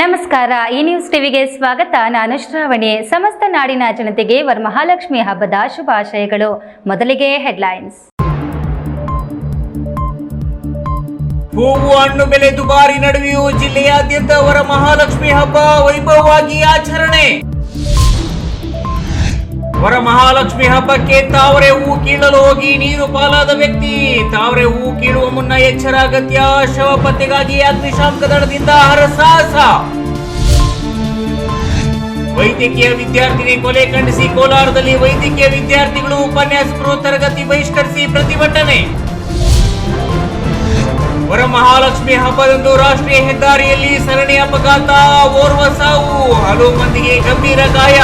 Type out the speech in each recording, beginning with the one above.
ನಮಸ್ಕಾರ. ಈ ನ್ಯೂಸ್ ಟಿವಿಗೆ ಸ್ವಾಗತ. ನಾನು ಶ್ರಾವಣಿ. ಸಮಸ್ತ ನಾಡಿನ ಜನತೆಗೆ ವರಮಹಾಲಕ್ಷ್ಮಿ ಹಬ್ಬದ ಶುಭಾಶಯಗಳು. ಮೊದಲಿಗೆ ಹೆಡ್ಲೈನ್ಸ್ ಹೂವು ಹಣ್ಣು ಬೆಲೆ ದುಬಾರಿ ನಡುವೆಯೂ ಜಿಲ್ಲೆಯಾದ್ಯಂತ ವರ ಮಹಾಲಕ್ಷ್ಮಿ ಹಬ್ಬ ವೈಭವವಾಗಿ ಆಚರಣೆ. ವರ ಮಹಾಲಕ್ಷ್ಮಿ ಹಬ್ಬಕ್ಕೆ ತಾವರೆ ಹೂ ಕೀಳಲು ಹೋಗಿ ನೀರು ಪಾಲಾದ ವ್ಯಕ್ತಿ. ತಾವರೆ ಹೂ ಕೀಳುವ ಮುನ್ನ ಎಚ್ಚರ ಅಗತ್ಯ ಶವ ಪತ್ತೆಗಾಗಿ ಅಗ್ನಿಶಾಮಕ ದಳದಿಂದ ಹರಸಾಹಸ. ವೈದ್ಯಕೀಯ ವಿದ್ಯಾರ್ಥಿನಿ ಕೊಲೆ ಖಂಡಿಸಿ ಕೋಲಾರದಲ್ಲಿ ವೈದ್ಯಕೀಯ ವಿದ್ಯಾರ್ಥಿಗಳು ಉಪನ್ಯಾಸಕರು ತರಗತಿ ಬಹಿಷ್ಕರಿಸಿ ಪ್ರತಿಭಟನೆ. ವರಮಹಾಲಕ್ಷ್ಮಿ ಹಬ್ಬದಂದು ರಾಷ್ಟ್ರೀಯ ಹೆದ್ದಾರಿಯಲ್ಲಿ ಸರಣಿ ಅಪಘಾತ. ಓರ್ವ ಸಾವು. ಹಲವು ಮಂದಿಗೆ ಗಂಭೀರ ಗಾಯ.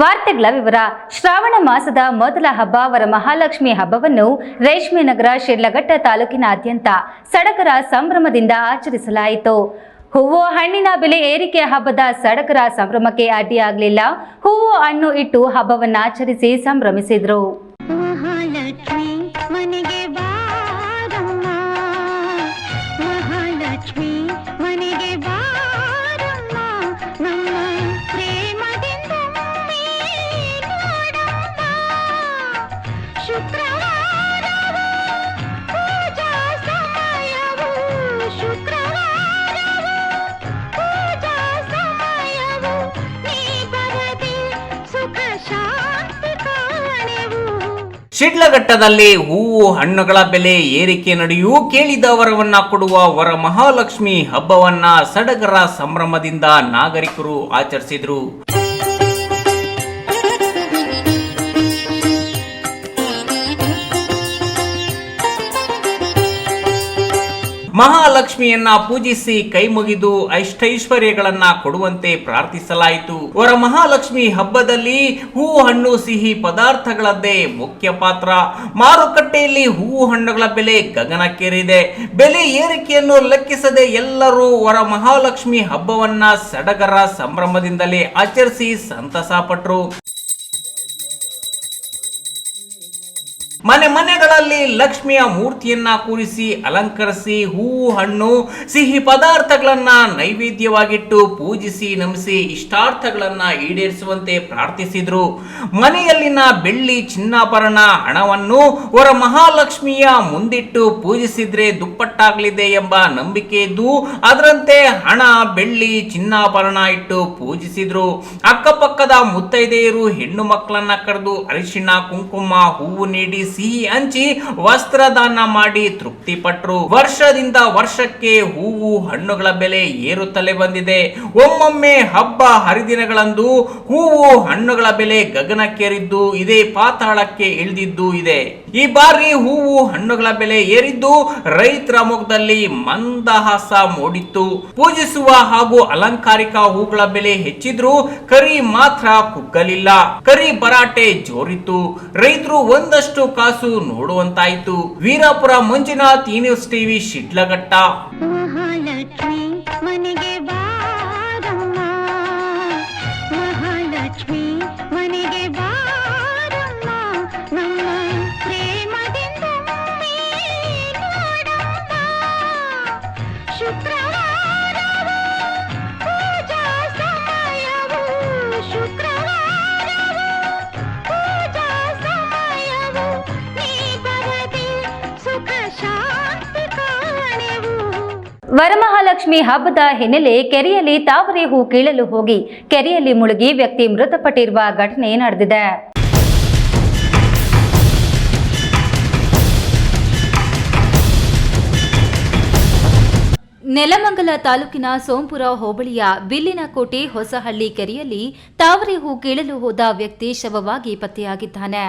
ವಾರ್ತೆಗಳ ವಿವರ. ಶ್ರಾವಣ ಮಾಸದ ಮೊದಲ ಹಬ್ಬ ವರಮಹಾಲಕ್ಷ್ಮಿ ಹಬ್ಬವನ್ನು ರೇಷ್ಮೆ ನಗರ ಶಿರ್ಲಘಟ್ಟ ತಾಲೂಕಿನಾದ್ಯಂತ ಸಡಗರ ಸಂಭ್ರಮದಿಂದ ಆಚರಿಸಲಾಯಿತು. ಹೂವು ಹಣ್ಣಿನ ಬೆಲೆ ಏರಿಕೆ ಹಬ್ಬದ ಸಡಗರ ಸಂಭ್ರಮಕ್ಕೆ ಅಡ್ಡಿಯಾಗಲಿಲ್ಲ. ಹೂವು ಹಣ್ಣು ಇಟ್ಟು ಹಬ್ಬವನ್ನು ಆಚರಿಸಿ ಸಂಭ್ರಮಿಸಿದ್ರು ಶಿಡ್ಲಘಟ್ಟದಲ್ಲಿ ಹೂವು ಹಣ್ಣುಗಳ ಬೆಲೆ ಏರಿಕೆ ನಡೆಯೂ ಕೇಳಿದ ವರವನ್ನ ಕೊಡುವ ವರ ಮಹಾಲಕ್ಷ್ಮಿ ಹಬ್ಬವನ್ನ ಸಡಗರ ಸಂಭ್ರಮದಿಂದ ನಾಗರಿಕರು ಆಚರಿಸಿದ್ರು. ಮಹಾಲಕ್ಷ್ಮಿಯನ್ನ ಪೂಜಿಸಿ ಕೈ ಮುಗಿದು ಅಷ್ಟೈಶ್ವರ್ಯಗಳನ್ನ ಕೊಡುವಂತೆ ಪ್ರಾರ್ಥಿಸಲಾಯಿತು. ವರ ಮಹಾಲಕ್ಷ್ಮಿ ಹಬ್ಬದಲ್ಲಿ ಹೂ ಹಣ್ಣು ಸಿಹಿ ಪದಾರ್ಥಗಳದ್ದೇ ಮುಖ್ಯ ಪಾತ್ರ. ಮಾರುಕಟ್ಟೆಯಲ್ಲಿ ಹೂ ಹಣ್ಣುಗಳ ಬೆಲೆ ಗಗನಕ್ಕೇರಿದೆ. ಬೆಲೆ ಏರಿಕೆಯನ್ನು ಲೆಕ್ಕಿಸದೆ ಎಲ್ಲರೂ ವರ ಮಹಾಲಕ್ಷ್ಮಿ ಹಬ್ಬವನ್ನ ಸಡಗರ ಸಂಭ್ರಮದಿಂದಲೇ ಆಚರಿಸಿ ಸಂತಸ ಪಟ್ರು. ಮನೆ ಮನೆಗಳಲ್ಲಿ ಲಕ್ಷ್ಮಿಯ ಮೂರ್ತಿಯನ್ನ ಕೂರಿಸಿ, ಅಲಂಕರಿಸಿ, ಹೂವು, ಹಣ್ಣು, ಸಿಹಿ ಪದಾರ್ಥಗಳನ್ನ ನೈವೇದ್ಯವಾಗಿಟ್ಟು ಪೂಜಿಸಿ, ನಮಿಸಿ ಇಷ್ಟಾರ್ಥಗಳನ್ನ ಈಡೇರಿಸುವಂತೆ ಪ್ರಾರ್ಥಿಸಿದ್ರು. ಮನೆಯಲ್ಲಿನ ಬೆಳ್ಳಿ, ಚಿನ್ನಾಭರಣ, ಹಣವನ್ನು ವರ ಮಹಾಲಕ್ಷ್ಮಿಯ ಮುಂದಿಟ್ಟು ಪೂಜಿಸಿದ್ರೆ ದುಪ್ಪಟ್ಟಾಗಲಿದೆ ಎಂಬ ನಂಬಿಕೆ ಇದ್ದು, ಅದರಂತೆ ಹಣ, ಬೆಳ್ಳಿ, ಚಿನ್ನಾಭರಣ ಇಟ್ಟು ಪೂಜಿಸಿದ್ರು. ಅಕ್ಕಪಕ್ಕದ ಮುತ್ತೈದೆಯರು ಹೆಣ್ಣು ಮಕ್ಕಳನ್ನ ಕರೆದು ಅರಿಶಿಣ, ಕುಂಕುಮ, ಹೂವು ನೀಡಿ ಸಿಹಿ ಹಂಚಿ ವಸ್ತ್ರದಾನ ಮಾಡಿ ತೃಪ್ತಿ ಪಟ್ರು ವರ್ಷದಿಂದ ವರ್ಷಕ್ಕೆ ಹೂವು ಹಣ್ಣುಗಳ ಬೆಲೆ ಏರುತ್ತಲೇ ಬಂದಿದೆ. ಒಮ್ಮೊಮ್ಮೆ ಹಬ್ಬ ಹರಿದಿನಗಳಂದು ಹೂವು ಹಣ್ಣುಗಳ ಬೆಲೆ ಗಗನಕ್ಕೇರಿದ್ದು, ಇದೇ ಪಾತಾಳಕ್ಕೆ ಇಳಿದಿದ್ದು ಇದೆ. ಈ ಬಾರಿ ಹೂವು ಹಣ್ಣುಗಳ ಬೆಲೆ ಏರಿದ್ದು, ರೈತರ ಮುಖದಲ್ಲಿ ಮಂದಹಾಸ ಮೂಡಿತ್ತು. ಪೂಜಿಸುವ ಹಾಗೂ ಅಲಂಕಾರಿಕ ಹೂಗಳ ಬೆಲೆ ಹೆಚ್ಚಿದ್ರೂ ಕರಿ ಮಾತ್ರ ಕುಗ್ಗಲಿಲ್ಲ. ಕರಿ ಭರಾಟೆ ಜೋರಿತ್ತು. ರೈತರು ಒಂದಷ್ಟು ಕಾಸು ನೋಡುವಂತಾಯಿತು. Veerapura Manjunath news TV Shidlaghatta. Varamahalakshmi ಹಬ್ಬದ ಹಿನ್ನೆಲೆ ಕೆರೆಯಲ್ಲಿ ತಾವರೆ ಹೂ ಕೀಳಲು ಹೋಗಿ ಕೆರೆಯಲ್ಲಿ ಮುಳುಗಿ ವ್ಯಕ್ತಿ ಮೃತಪಟ್ಟಿರುವ ಘಟನೆ ನಡೆದಿದೆ. ನೆಲಮಂಗಲ ತಾಲೂಕಿನ ಸೋಂಪುರ ಹೋಬಳಿಯ ಬಿಲ್ಲಿನಕೋಟೆ ಹೊಸಹಳ್ಳಿ ಕೆರೆಯಲ್ಲಿ ತಾವರೆ ಹೂ ಕೀಳಲು ಹೋದ ವ್ಯಕ್ತಿ ಶವವಾಗಿ ಪತ್ತೆಯಾಗಿದ್ದಾನೆ.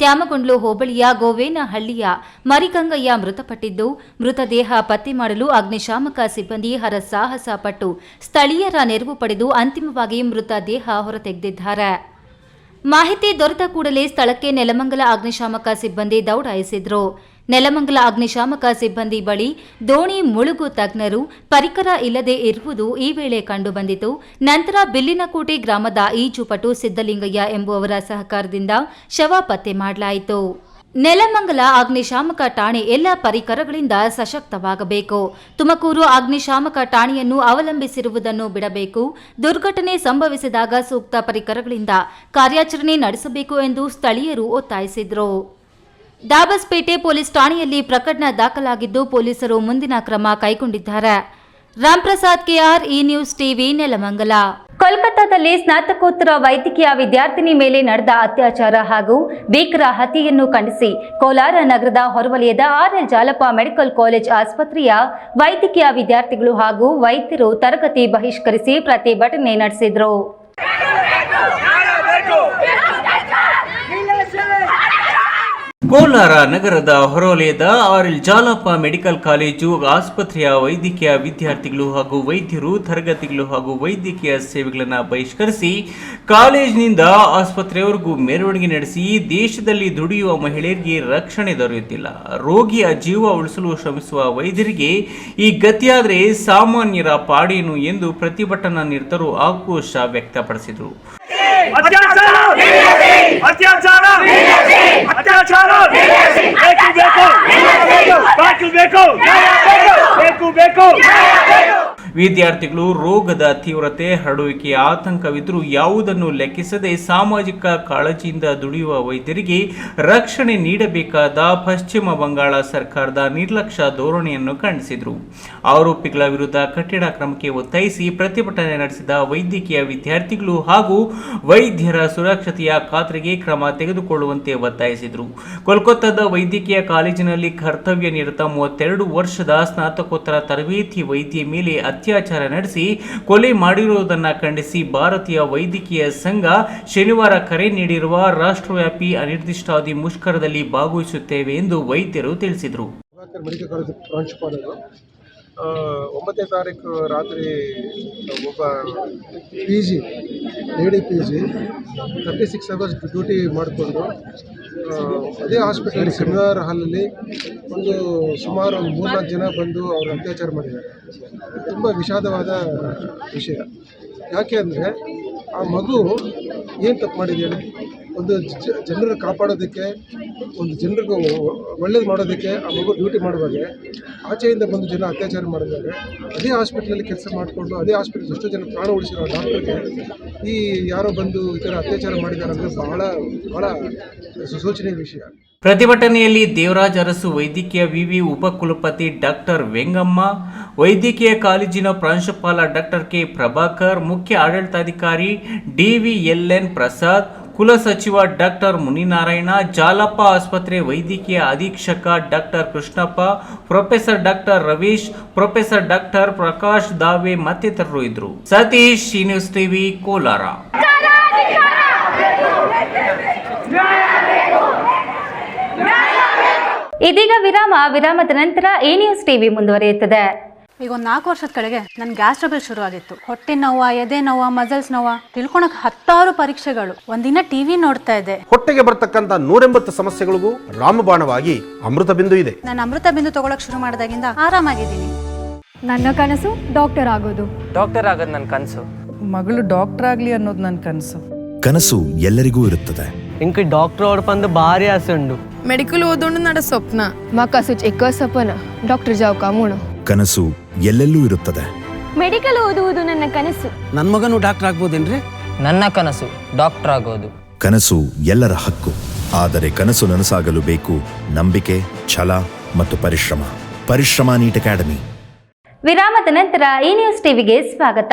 ತ್ಯಾಮಗೊಂಡ್ಲು ಹೋಬಳಿಯ ಗೋವೇನಹಳ್ಳಿಯ ಮರಿಗಂಗಯ್ಯ ಮೃತಪಟ್ಟಿದ್ದು ಮೃತದೇಹ ಪತ್ತೆ ಮಾಡಲು ಅಗ್ನಿಶಾಮಕ ಸಿಬ್ಬಂದಿ ಹರಸಾಹಸ ಪಟ್ಟು ಸ್ಥಳೀಯರ ನೆರವು ಪಡೆದು ಅಂತಿಮವಾಗಿ ಮೃತದೇಹ ಹೊರತೆಗೆದಿದ್ದಾರೆ. ಮಾಹಿತಿ ದೊರೆತ ಕೂಡಲೇ ಸ್ಥಳಕ್ಕೆ ನೆಲಮಂಗಲ ಅಗ್ನಿಶಾಮಕ ಸಿಬ್ಬಂದಿ ದೌಡಾಯಿಸಿದ್ರು. ನೆಲಮಂಗಲ ಅಗ್ನಿಶಾಮಕ ಸಿಬ್ಬಂದಿ ಬಳಿ ದೋಣಿ ಮುಳುಗು ತಜ್ಞರು ಪರಿಕರ ಇಲ್ಲದೆ ಇರುವುದು ಈ ವೇಳೆ ಕಂಡುಬಂದಿತು. ನಂತರ ಬಿಲ್ಲಿನಕೋಟೆ ಗ್ರಾಮದ ಈಜುಪಟು ಸಿದ್ದಲಿಂಗಯ್ಯ ಎಂಬುವರ ಸಹಕಾರದಿಂದ ಶವ ಪತ್ತೆ ಮಾಡಲಾಯಿತು. ನೆಲಮಂಗಲ ಅಗ್ನಿಶಾಮಕ ಠಾಣೆ ಎಲ್ಲ ಪರಿಕರಗಳಿಂದ ಸಶಕ್ತವಾಗಬೇಕು. ತುಮಕೂರು ಅಗ್ನಿಶಾಮಕ ಠಾಣೆಯನ್ನು ಅವಲಂಬಿಸಿರುವುದನ್ನು ಬಿಡಬೇಕು. ದುರ್ಘಟನೆ ಸಂಭವಿಸಿದಾಗ ಸೂಕ್ತ ಪರಿಕರಗಳಿಂದ ಕಾರ್ಯಾಚರಣೆ ನಡೆಸಬೇಕು ಎಂದು ಸ್ಥಳೀಯರು ಒತ್ತಾಯಿಸಿದರು. ದಾಬಸ್ಪೇಟೆ ಪೊಲೀಸ್ ಠಾಣೆಯಲ್ಲಿ ಪ್ರಕರಣ ದಾಖಲಾಗಿದ್ದು ಪೊಲೀಸರು ಮುಂದಿನ ಕ್ರಮ ಕೈಗೊಂಡಿದ್ದಾರೆ. Ramprasad KR E news TV, Nelamangala. ಕೋಲ್ಕತ್ತಾದಲ್ಲಿ ಸ್ನಾತಕೋತ್ತರ ವೈದ್ಯಕೀಯ ವಿದ್ಯಾರ್ಥಿನಿ ಮೇಲೆ ನಡೆದ ಅತ್ಯಾಚಾರ ಹಾಗೂ ಭೀಕರ ಹತ್ಯೆಯನ್ನು ಖಂಡಿಸಿ ಕೋಲಾರ ನಗರದ ಹೊರವಲಯದ ಆರ್ಎಲ್ ಜಾಲಪ್ಪ ಮೆಡಿಕಲ್ ಕಾಲೇಜ್ ಆಸ್ಪತ್ರೆಯ ವೈದ್ಯಕೀಯ ವಿದ್ಯಾರ್ಥಿಗಳು ಹಾಗೂ ವೈದ್ಯರು ತರಗತಿ ಬಹಿಷ್ಕರಿಸಿ ಪ್ರತಿಭಟನೆ ನಡೆಸಿದರು. ಕೋಲಾರ ನಗರದ ಹೊರವಲಯದ R L Jalappa medical college ಆಸ್ಪತ್ರೆಯ ವೈದ್ಯಕೀಯ ವಿದ್ಯಾರ್ಥಿಗಳು ಹಾಗೂ ವೈದ್ಯರು ತರಗತಿಗಳು ಹಾಗೂ ವೈದ್ಯಕೀಯ ಸೇವೆಗಳನ್ನು ಬಹಿಷ್ಕರಿಸಿ ಕಾಲೇಜಿನಿಂದ ಆಸ್ಪತ್ರೆಯವರೆಗೂ ಮೆರವಣಿಗೆ ನಡೆಸಿ ದೇಶದಲ್ಲಿ ದುಡಿಯುವ ಮಹಿಳೆಯರಿಗೆ ರಕ್ಷಣೆ ದೊರೆಯುತ್ತಿಲ್ಲ. ರೋಗಿಯ ಜೀವ ಉಳಿಸಲು ಶ್ರಮಿಸುವ ವೈದ್ಯರಿಗೆ ಈ ಗತಿಯಾದರೆ ಸಾಮಾನ್ಯರ ಪಾಡೇನು ಎಂದು ಪ್ರತಿಭಟನಾ ನಿರತರು ಆಕ್ರೋಶ ವ್ಯಕ್ತಪಡಿಸಿದರು. ಅತ್ಯಾಚಾರ! ಅತ್ಯಾಚಾರ! ಅತ್ಯಾಚಾರ! ಬೇಕು ಬೇಕು! ಬೇಕು ಬೇಕು! ಬೇಕು! ವಿದ್ಯಾರ್ಥಿಗಳು ರೋಗದ ತೀವ್ರತೆ, ಹರಡುವಿಕೆ, ಆತಂಕವಿದ್ದರೂ ಯಾವುದನ್ನು ಲೆಕ್ಕಿಸದೆ ಸಾಮಾಜಿಕ ಕಾಳಜಿಯಿಂದ ದುಡಿಯುವ ವೈದ್ಯರಿಗೆ ರಕ್ಷಣೆ ನೀಡಬೇಕಾದ ಪಶ್ಚಿಮ ಬಂಗಾಳ ಸರ್ಕಾರದ ನಿರ್ಲಕ್ಷ್ಯ ಧೋರಣೆಯನ್ನು ಖಂಡಿಸಿದರು. ಆರೋಪಿಗಳ ವಿರುದ್ಧ ಕಠಿಣ ಕ್ರಮಕ್ಕೆ ಒತ್ತಾಯಿಸಿ ಪ್ರತಿಭಟನೆ ನಡೆಸಿದ ವೈದ್ಯಕೀಯ ವಿದ್ಯಾರ್ಥಿಗಳು ಹಾಗೂ ವೈದ್ಯರ ಸುರಕ್ಷತೆಯ ಖಾತ್ರಿಗೆ ಕ್ರಮ ತೆಗೆದುಕೊಳ್ಳುವಂತೆ ಒತ್ತಾಯಿಸಿದರು. ಕೋಲ್ಕತ್ತಾದ ವೈದ್ಯಕೀಯ ಕಾಲೇಜಿನಲ್ಲಿ ಕರ್ತವ್ಯ ನಿರತ ಮೂವತ್ತೆರಡು ವರ್ಷದ ಸ್ನಾತಕೋತ್ತರ ತರಬೇತಿ ವೈದ್ಯ ಮೇಲೆ ಅತ್ಯಾಚಾರ ನಡೆಸಿ ಕೊಲೆ ಮಾಡಿರುವುದನ್ನು ಖಂಡಿಸಿ ಭಾರತೀಯ ವೈದ್ಯಕೀಯ ಸಂಘ ಶನಿವಾರ ಕರೆ ನೀಡಿರುವ ರಾಷ್ಟ್ರವ್ಯಾಪಿ ಅನಿರ್ದಿಷ್ಟಾವಧಿ ಮುಷ್ಕರದಲ್ಲಿ ಭಾಗವಹಿಸುತ್ತೇವೆ ಎಂದು ವೈದ್ಯರು ತಿಳಿಸಿದರು. ಒಂಬತ್ತನೇ ತಾರೀಕು ರಾತ್ರಿ ಒಬ್ಬ P G lady P G thirty six hours duty ಮಾಡಿಕೊಂಡು ಅದೇ ಹಾಸ್ಪಿಟಲ್ ಸೆಮಿನಾರ್ ಹಾಲಲ್ಲಿ ಒಂದು ಸುಮಾರು ಒಂದು ಮೂರ್ನಾಲ್ಕು ಜನ ಬಂದು ಅವರು ಅತ್ಯಾಚಾರ ಮಾಡಿದ್ದಾರೆ. ತುಂಬ ವಿಷಾದವಾದ ವಿಷಯ. ಯಾಕೆ ಅಂದರೆ ಆ ಮಗು ಏನು ತಪ್ಪು ಮಾಡಿದ್ದೇನೆ ಒಂದು ಜನರನ್ನು ಜನರ ಕಾಪಾಡೋದಕ್ಕೆ, ಒಂದು ಜನರಿಗೆ ಒಳ್ಳೇದು ಮಾಡೋದಕ್ಕೆ ಆ ಮಗು ಡ್ಯೂಟಿ ಮಾಡುವಾಗ, ಆಚೆಯಿಂದ ಬಂದು ಜನ ಅತ್ಯಾಚಾರ ಮಾಡಿದಾಗ, ಅದೇ ಹಾಸ್ಪಿಟ್ಲಲ್ಲಿ ಕೆಲಸ ಮಾಡಿಕೊಂಡು, ಅದೇ ಹಾಸ್ಪಿಟ್ಲ್ ಎಷ್ಟೋ ಜನ ಪ್ರಾಣ ಉಳಿಸಿರೋ ಡಾಕ್ಟರ್ಗೆ ಈ ಯಾರೋ ಬಂದು ಈ ಥರ ಅತ್ಯಾಚಾರ ಮಾಡಿದ್ದಾರೆ ಅಂದರೆ ಬಹಳ ಬಹಳ ಶೋಚನೀಯ ವಿಷಯ. ಪ್ರತಿಭಟನೆಯಲ್ಲಿ ದೇವರಾಜ್ ಅರಸು ವೈದ್ಯಕೀಯ ವಿವಿ ಉಪಕುಲಪತಿ ಡಾಕ್ಟರ್ ವೆಂಗಮ್ಮ, ವೈದ್ಯಕೀಯ ಕಾಲೇಜಿನ ಪ್ರಾಂಶುಪಾಲ ಡಾಕ್ಟರ್ ಕೆ ಪ್ರಭಾಕರ್, ಮುಖ್ಯ ಆಡಳಿತಾಧಿಕಾರಿ ಡಿವಿಎಲ್ಎನ್ ಪ್ರಸಾದ್ ಕುಲಸಚಿವ ಡಾಕ್ಟರ್ ಮುನಿನಾರಾಯಣ, ಜಾಲಪ್ಪ ಆಸ್ಪತ್ರೆ ವೈದ್ಯಕೀಯ ಅಧೀಕ್ಷಕ doctor Krishnappa, professor doctor Ravish, professor doctor Prakash Dave ಮತ್ತಿತರರು ಇದ್ದರು. Satish C news TV, Kolar. ಇದೀಗ ವಿರಾಮ, ವಿರಾಮದ ನಂತರ ಈ ನ್ಯೂಸ್ ಟಿವಿ ಮುಂದುವರಿಯುತ್ತದೆ. ಈಗ ಒಂದು ನಾಲ್ಕು ವರ್ಷದ ಕೆಳಗೆ ನನ್ನ ಗ್ಯಾಸ್ಟ್ರಬಲ್ ಶುರು ಆಗಿತ್ತು. ಹೊಟ್ಟೆ ನೋವ ಎದೆ ನೋವ ಮಸಲ್ಸ್ ನೋವ. ತಿಳ್ಕೊಳಕ್ ಹತ್ತಾರು ಪರೀಕ್ಷೆಗಳು. ಒಂದಿನ ಟಿವಿ ನೋಡ್ತಾ ಇದೆ ಹೊಟ್ಟೆಗೆ ಬರ್ತಕ್ಕಂತ ನೂರೆಂಬತ್ತು ಸಮಸ್ಯೆಗಳಿಗೂ ರಾಮಬಾಣವಾಗಿ ಅಮೃತ ಬಿಂದು ಇದೆ. ನಾನು ಅಮೃತ ಬಿಂದು ತಗೊಳಕ್ ಶುರು ಮಾಡಿದಾಗಿಂದ ಆರಾಮಾಗಿದ್ದೀನಿ. ನನ್ನ ಕನಸು ಡಾಕ್ಟರ್ ಆಗೋದು. ಡಾಕ್ಟರ್ ಆಗೋದು ನನ್ನ ಕನಸು. ಮಗಳು ಡಾಕ್ಟರ್ ಆಗ್ಲಿ ಅನ್ನೋದು ನನ್ನ ಕನಸು. ಕನಸು ಎಲ್ಲರಿಗೂ ಇರುತ್ತದೆ. ಡಾಕ್ಟರ್ ಅವ್ರ ಬಂದು ಭಾರಿ ಆಸೆ ಉಂಡು. ಮೆಡಿಕಲ್ ಓದೋಣ ನಡ ಸ್ವಪ್ನ. ಮಕ್ಕ ಸುಚ್ ಎಕ್ಕ సపన ಡಾಕ್ಟರ್ ಜಾವ್ కామును ಕನಸು ಎಲ್ಲೆಲ್ಲೂ ಇರುತ್ತದೆ. ಮೆಡಿಕಲ್ ಓದುವುದು ನನ್ನ ಕನಸು. ನನ್ನ ಮಗನು ಡಾಕ್ಟರ್ ಆಗ್ಬೋದೇನ್ರಿ? ನನ್ನ ಕನಸು ಡಾಕ್ಟರ್ ಆಗೋದು. ಕನಸು ಎಲ್ಲರ ಹಕ್ಕು. ಆದರೆ ಕನಸು ನನಸಾಗಲು ಬೇಕು ನಂಬಿಕೆ ಛಲ ಮತ್ತು ಪರಿಶ್ರಮ. ಪರಿಶ್ರಮ ನೀಟ್ ಅಕಾಡೆಮಿ. ವಿರಾಮದ ನಂತರ ಈ ನ್ಯೂಸ್ ಟಿವಿಗೆ ಸ್ವಾಗತ.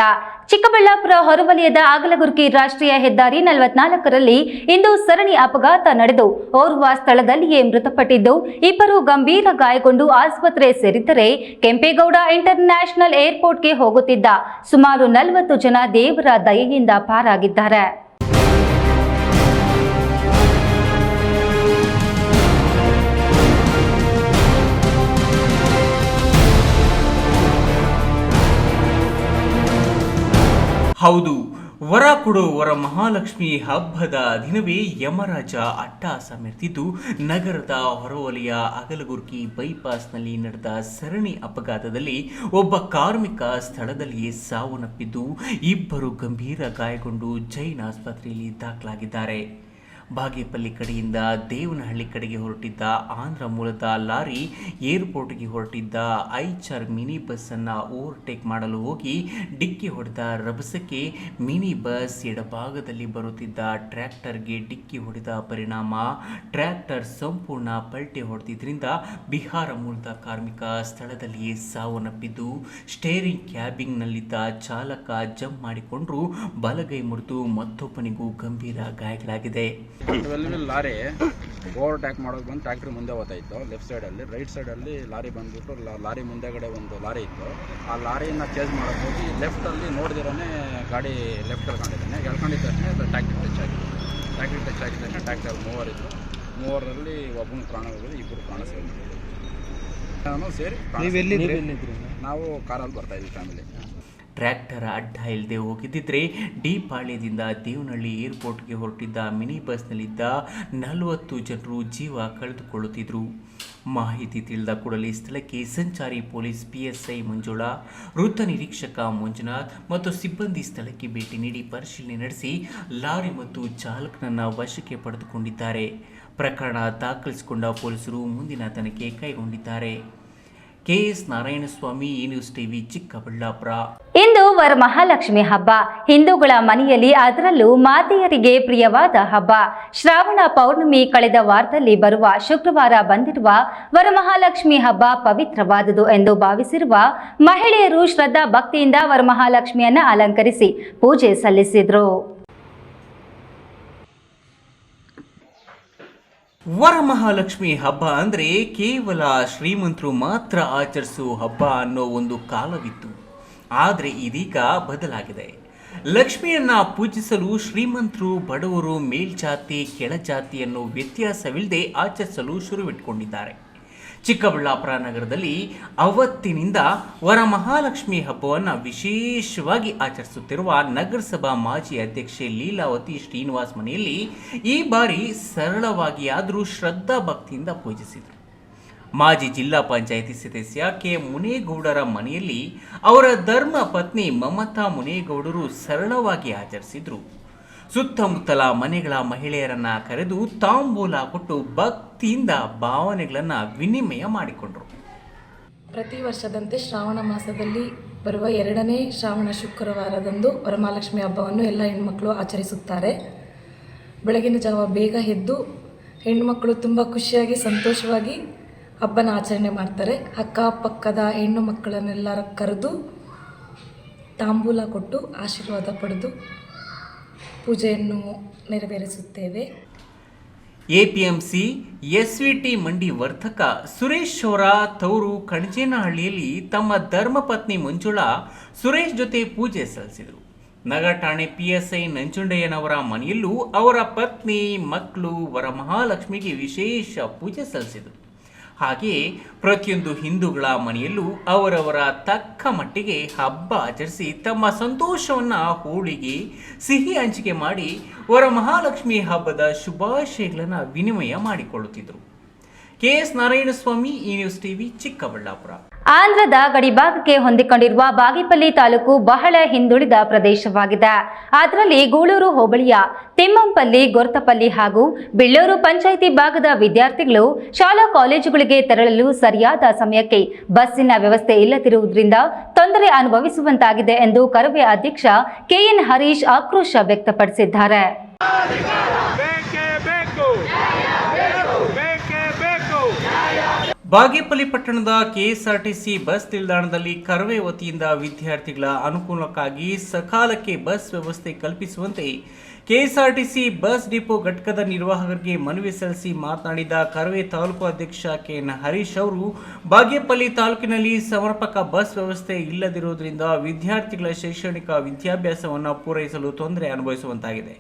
ಚಿಕ್ಕಬಳ್ಳಾಪುರ ಹೊರವಲಯದ ಆಗಲಗುರ್ಕಿ ರಾಷ್ಟ್ರೀಯ ಹೆದ್ದಾರಿ ನಲವತ್ನಾಲ್ಕರಲ್ಲಿ ಇಂದು ಸರಣಿ ಅಪಘಾತ ನಡೆದು ಓರ್ವ ಸ್ಥಳದಲ್ಲಿಯೇ ಮೃತಪಟ್ಟಿದ್ದು, ಇಬ್ಬರು ಗಂಭೀರ ಗಾಯಗೊಂಡು ಆಸ್ಪತ್ರೆ ಸೇರಿದ್ದರೆ ಕೆಂಪೇಗೌಡ ಇಂಟರ್ ನ್ಯಾಷನಲ್ ಏರ್ಪೋರ್ಟ್ಗೆ ಹೋಗುತ್ತಿದ್ದ ಸುಮಾರು ನಲವತ್ತು ಜನ ದೇವರ ದಯೆಯಿಂದ ಪಾರಾಗಿದ್ದಾರೆ. ಹೌದು, ವರ ಕೊಡೋ ವರ ಮಹಾಲಕ್ಷ್ಮಿ ಹಬ್ಬದ ದಿನವೇ ಯಮರಾಜ ಅಟ್ಟಹಾಸ ಮೆರೆದಿದ್ದು, ನಗರದ ಹೊರವಲಯ ಅಗಲಗುರ್ಕಿ ಬೈಪಾಸ್ನಲ್ಲಿ ನಡೆದ ಸರಣಿ ಅಪಘಾತದಲ್ಲಿ ಒಬ್ಬ ಕಾರ್ಮಿಕ ಸ್ಥಳದಲ್ಲಿಯೇ ಸಾವನ್ನಪ್ಪಿದ್ದು, ಇಬ್ಬರು ಗಂಭೀರ ಗಾಯಗೊಂಡು ಜೈನ್ ಆಸ್ಪತ್ರೆಯಲ್ಲಿ ದಾಖಲಾಗಿದ್ದಾರೆ. ಬಾಗೇಪಲ್ಲಿ ಕಡೆಯಿಂದ ದೇವನಹಳ್ಳಿ ಕಡೆಗೆ ಹೊರಟಿದ್ದ ಆಂಧ್ರ ಮೂಲದ ಲಾರಿ ಏರ್ಪೋರ್ಟ್ಗೆ ಹೊರಟಿದ್ದ ಐಚರ್ ಮಿನಿ ಬಸ್ಸನ್ನು ಓವರ್ಟೇಕ್ ಮಾಡಲು ಹೋಗಿ ಡಿಕ್ಕಿ ಹೊಡೆದ ರಭಸಕ್ಕೆ ಮಿನಿ ಬಸ್ ಎಡಭಾಗದಲ್ಲಿ ಬರುತ್ತಿದ್ದ ಟ್ರ್ಯಾಕ್ಟರ್ಗೆ ಡಿಕ್ಕಿ ಹೊಡೆದ ಪರಿಣಾಮ. ಟ್ರ್ಯಾಕ್ಟರ್ ಸಂಪೂರ್ಣ ಪಲ್ಟಿ ಹೊಡೆದಿದ್ದರಿಂದ ಬಿಹಾರ ಮೂಲದ ಕಾರ್ಮಿಕ ಸ್ಥಳದಲ್ಲಿಯೇ ಸಾವನ್ನಪ್ಪಿದ್ದು, ಸ್ಟೇರಿಂಗ್ ಕ್ಯಾಬಿಂಗ್ನಲ್ಲಿದ್ದ ಚಾಲಕ ಜಂಪ್ ಮಾಡಿಕೊಂಡರೂ, ಬಲಗೈ ಮುರಿದು ಮತ್ತೊಬ್ಬನಿಗೂ ಗಂಭೀರ ಗಾಯಗಳಾಗಿದೆ. ಲಾರಿ ಓವರ್ ಟ್ಯಾಕ್ ಮಾಡೋದು ಬಂದು ಟ್ಯಾಕ್ಟ್ರಿ ಮುಂದೆ ಹೋಗ್ತಾ ಇತ್ತು ಲೆಫ್ಟ್ ಸೈಡಲ್ಲಿ ರೈಟ್ ಸೈಡಲ್ಲಿ ಲಾರಿ ಬಂದ್ಬಿಟ್ಟು ಲಾರಿ ಮುಂದೆಗಡೆ ಒಂದು ಲಾರಿ ಇತ್ತು. ಆ ಲಾರಿನ ಚೇಂಜ್ ಮಾಡೋಕೆ ಹೋಗಿ ಲೆಫ್ಟಲ್ಲಿ ನೋಡಿದಿರೋನೆ ಗಾಡಿ ಲೆಫ್ಟ್ ಎಳ್ಕೊಂಡಿದ್ದಾನೆ ಎಳ್ಕೊಂಡಿದ್ದ ತಕ್ಷಣ ಟ್ಯಾಕ್ಟ್ರಿ ಟಚ್ ಆಗಿದೆ. ಟ್ಯಾಕ್ಟ್ರಿ ಟಚ್ ಆಗಿದ ತಕ್ಷಣ ಟ್ಯಾಕ್ಟರ್ ಮೂವರ್ ಇತ್ತು. ಮೂವರಲ್ಲಿ ಒಬ್ಬನ ಪ್ರಾಣ ಹೋಗಿದೆ ಇಬ್ಬರು ಪ್ರಾಣ ಸೇರಿ ಮಾಡಿದ್ರು ನಾನು ಸೇರಿ ನಾವು ಕಾರಲ್ಲಿ ಬರ್ತಾ ಇದ್ವಿ ಫ್ಯಾಮಿಲಿ ಟ್ರ್ಯಾಕ್ಟರ್ ಅಡ್ಡ ಇಲ್ಲದೆ ಹೋಗಿದ್ದಿದ್ರೆ ಡಿ ಪಾಳ್ಯದಿಂದ ದೇವನಹಳ್ಳಿ ಏರ್ಪೋರ್ಟ್ಗೆ ಹೊರಟಿದ್ದ ಮಿನಿ ಬಸ್ನಲ್ಲಿದ್ದ ನಲವತ್ತು ಜನರು ಜೀವ ಕಳೆದುಕೊಳ್ಳುತ್ತಿದ್ದರು. ಮಾಹಿತಿ ತಿಳಿದ ಕೂಡಲೇ ಸ್ಥಳಕ್ಕೆ ಸಂಚಾರಿ ಪೊಲೀಸ್ ಪಿಎಸ್ಐ ಮಂಜುಳಾ, ವೃತ್ತ ನಿರೀಕ್ಷಕ ಮಂಜುನಾಥ್ ಮತ್ತು ಸಿಬ್ಬಂದಿ ಸ್ಥಳಕ್ಕೆ ಭೇಟಿ ನೀಡಿ ಪರಿಶೀಲನೆ ನಡೆಸಿ ಲಾರಿ ಮತ್ತು ಚಾಲಕನನ್ನ ವಶಕ್ಕೆ ಪಡೆದುಕೊಂಡಿದ್ದಾರೆ. ಪ್ರಕರಣ ದಾಖಲಿಸಿಕೊಂಡ ಪೊಲೀಸರು ಮುಂದಿನ ತನಿಖೆ ಕೈಗೊಂಡಿದ್ದಾರೆ. ಕೆಎಸ್ ನಾರಾಯಣಸ್ವಾಮಿ ಈ ನ್ಯೂಸ್ ಟಿವಿ ಚಿಕ್ಕಬಳ್ಳಾಪುರ. ಇಂದು ವರಮಹಾಲಕ್ಷ್ಮಿ ಹಬ್ಬ. ಹಿಂದೂಗಳ ಮನೆಯಲ್ಲಿ ಅದರಲ್ಲೂ ಮಾತೆಯರಿಗೆ ಪ್ರಿಯವಾದ ಹಬ್ಬ. ಶ್ರಾವಣ ಪೌರ್ಣಮಿ ಕಳೆದ ವಾರದಲ್ಲಿ ಬರುವ ಶುಕ್ರವಾರ ಬಂದಿರುವ ವರಮಹಾಲಕ್ಷ್ಮಿ ಹಬ್ಬ ಪವಿತ್ರವಾದುದು ಎಂದು ಭಾವಿಸಿರುವ ಮಹಿಳೆಯರು ಶ್ರದ್ಧಾ ಭಕ್ತಿಯಿಂದ ವರಮಹಾಲಕ್ಷ್ಮಿಯನ್ನ ಅಲಂಕರಿಸಿ ಪೂಜೆ ಸಲ್ಲಿಸಿದ್ರು. ವರಮಹಾಲಕ್ಷ್ಮಿ ಹಬ್ಬ ಅಂದರೆ ಕೇವಲ ಶ್ರೀಮಂತರು ಮಾತ್ರ ಆಚರಿಸುವ ಹಬ್ಬ ಅನ್ನೋ ಒಂದು ಕಾಲವಿತ್ತು. ಆದರೆ ಇದೀಗ ಬದಲಾಗಿದೆ. ಲಕ್ಷ್ಮಿಯನ್ನ ಪೂಜಿಸಲು ಶ್ರೀಮಂತರು, ಬಡವರು, ಮೇಲ್ಜಾತಿ ಕೆಳಜಾತಿಯನ್ನು ವ್ಯತ್ಯಾಸವಿಲ್ಲದೆ ಆಚರಿಸಲು ಶುರುವಿಟ್ಕೊಂಡಿದ್ದಾರೆ. ಚಿಕ್ಕಬಳ್ಳಾಪುರ ನಗರದಲ್ಲಿ ಅವತ್ತಿನಿಂದ ವರಮಹಾಲಕ್ಷ್ಮಿ ಹಬ್ಬವನ್ನು ವಿಶೇಷವಾಗಿ ಆಚರಿಸುತ್ತಿರುವ ನಗರಸಭಾ ಮಾಜಿ ಅಧ್ಯಕ್ಷೆ ಲೀಲಾವತಿ ಶ್ರೀನಿವಾಸ್ ಮನೆಯಲ್ಲಿ ಈ ಬಾರಿ ಸರಳವಾಗಿ ಆದರೂ ಶ್ರದ್ಧಾ ಭಕ್ತಿಯಿಂದ ಪೂಜಿಸಿದರು. ಮಾಜಿ ಜಿಲ್ಲಾ ಪಂಚಾಯಿತಿ ಸದಸ್ಯ ಕೆ ಮುನೇಗೌಡರ ಮನೆಯಲ್ಲಿ ಅವರ ಧರ್ಮ ಪತ್ನಿ ಮಮತಾ ಮುನೇಗೌಡರು ಸರಳವಾಗಿ ಆಚರಿಸಿದ್ರು. ಸುತ್ತಮುತ್ತಲ ಮನೆಗಳ ಮಹಿಳೆಯರನ್ನ ಕರೆದು ತಾಂಬೂಲ ಕೊಟ್ಟು ಭಕ್ತಿಯಿಂದ ಭಾವನೆಗಳನ್ನ ವಿನಿಮಯ ಮಾಡಿಕೊಂಡರು. ಪ್ರತಿ ವರ್ಷದಂತೆ ಶ್ರಾವಣ ಮಾಸದಲ್ಲಿ ಬರುವ ಎರಡನೇ ಶ್ರಾವಣ ಶುಕ್ರವಾರದಂದು ವರಮಹಾಲಕ್ಷ್ಮಿ ಹಬ್ಬವನ್ನು ಎಲ್ಲ ಹೆಣ್ಮಕ್ಳು ಆಚರಿಸುತ್ತಾರೆ. ಬೆಳಗಿನ ಜಾವ ಬೇಗ ಎದ್ದು ಹೆಣ್ಣುಮಕ್ಕಳು ತುಂಬ ಖುಷಿಯಾಗಿ, ಸಂತೋಷವಾಗಿ ಹಬ್ಬನ ಆಚರಣೆ ಮಾಡ್ತಾರೆ. ಅಕ್ಕಪಕ್ಕದ ಹೆಣ್ಣು ಮಕ್ಕಳನ್ನೆಲ್ಲರ ಕರೆದು ತಾಂಬೂಲ ಕೊಟ್ಟು ಆಶೀರ್ವಾದ ಪಡೆದು ಪೂಜೆಯನ್ನು ನೆರವೇರಿಸುತ್ತೇವೆ. ಎಪಿಎಂಸಿ ಎಸ್ವಿಟಿ ಮಂಡಿ ವರ್ತಕ ಸುರೇಶ್ ಅವರ ತವರು ಕಣಜೇನಹಳ್ಳಿಯಲ್ಲಿ ತಮ್ಮ ಧರ್ಮಪತ್ನಿ ಮಂಜುಳಾ ಸುರೇಶ್ ಜೊತೆ ಪೂಜೆ ಸಲ್ಲಿಸಿದರು. ನಗರ ಪಿ ಎಸ್ ಐ ನಂಜುಂಡಯ್ಯನವರ ಮನೆಯಲ್ಲೂ ಅವರ ಪತ್ನಿ, ಮಕ್ಕಳು, ವರಮಹಾಲಕ್ಷ್ಮಿಗೆ ವಿಶೇಷ ಪೂಜೆ ಸಲ್ಲಿಸಿದರು. ಹಾಗೆಯೇ ಪ್ರತಿಯೊಂದು ಹಿಂದೂಗಳ ಮನೆಯಲ್ಲೂ ಅವರವರ ತಕ್ಕ ಮಟ್ಟಿಗೆ ಹಬ್ಬ ಆಚರಿಸಿ ತಮ್ಮ ಸಂತೋಷವನ್ನು ಹೋಳಿಗೆ ಸಿಹಿ ಹಂಚಿಕೆ ಮಾಡಿ ವರಮಹಾಲಕ್ಷ್ಮಿ ಹಬ್ಬದ ಶುಭಾಶಯಗಳನ್ನು ವಿನಿಮಯ ಮಾಡಿಕೊಳ್ಳುತ್ತಿದ್ದರು. ಕೆ ಎಸ್ ನಾರಾಯಣಸ್ವಾಮಿ, ಈ ನ್ಯೂಸ್ ಟಿವಿ, ಚಿಕ್ಕಬಳ್ಳಾಪುರ. ಆಂಧ್ರದ ಗಡಿಭಾಗಕ್ಕೆ ಹೊಂದಿಕೊಂಡಿರುವ ಬಾಗೇಪಲ್ಲಿ ತಾಲೂಕು ಬಹಳ ಹಿಂದುಳಿದ ಪ್ರದೇಶವಾಗಿದೆ. ಅದರಲ್ಲಿ ಗೂಳೂರು, ಹೋಬಳಿಯ ತಿಮ್ಮಂಪಲ್ಲಿ, ಗೊರ್ತಪಲ್ಲಿ ಹಾಗೂ ಬಿಳ್ಳೂರು ಪಂಚಾಯಿತಿ ಭಾಗದ ವಿದ್ಯಾರ್ಥಿಗಳು ಶಾಲಾ ಕಾಲೇಜುಗಳಿಗೆ ತೆರಳಲು ಸರಿಯಾದ ಸಮಯಕ್ಕೆ ಬಸ್ಸಿನ ವ್ಯವಸ್ಥೆ ಇಲ್ಲದಿರುವುದರಿಂದ ತೊಂದರೆ ಅನುಭವಿಸುವಂತಾಗಿದೆ ಎಂದು ಕರವೇ ಅಧ್ಯಕ್ಷ ಕೆಎನ್ ಹರೀಶ್ ಆಕ್ರೋಶ ವ್ಯಕ್ತಪಡಿಸಿದ್ದಾರೆ ಬೇಕೇ ಬೇಕು ಬೇಕೇ ಬೇಕು ಬಾಗೇಪಲ್ಲಿ ಪಟ್ಟಣದ ಕೆಎಸ್ಆರ್ಟಿಸಿ ಬಸ್ ನಿಲ್ದಾಣದಲ್ಲಿ ಕರವೇ ವತಿಯಿಂದ ವಿದ್ಯಾರ್ಥಿಗಳ ಅನುಕೂಲಕ್ಕಾಗಿ ಸಕಾಲಕ್ಕೆ ಬಸ್ ವ್ಯವಸ್ಥೆ ಕಲ್ಪಿಸುವಂತೆ ಕೆಎಸ್ಆರ್ಟಿಸಿ ಬಸ್ ಡಿಪೋ ಘಟಕದ ನಿರ್ವಾಹಕರಿಗೆ ಮನವಿ ಸಲ್ಲಿಸಿ ಮಾತನಾಡಿದ ಕರವೇ ತಾಲೂಕು ಅಧ್ಯಕ್ಷ ಕೆಎನ್ ಹರೀಶ್ ಅವರು, ಬಾಗೇಪಲ್ಲಿ ತಾಲೂಕಿನಲ್ಲಿ ಸಮರ್ಪಕ ಬಸ್ ವ್ಯವಸ್ಥೆ ಇಲ್ಲದಿರುವುದರಿಂದ ವಿದ್ಯಾರ್ಥಿಗಳ ಶೈಕ್ಷಣಿಕ ವಿದ್ಯಾಭ್ಯಾಸವನ್ನು ಪೂರೈಸಲು ತೊಂದರೆ ಅನುಭವಿಸುವಂತಾಗಿದೆ.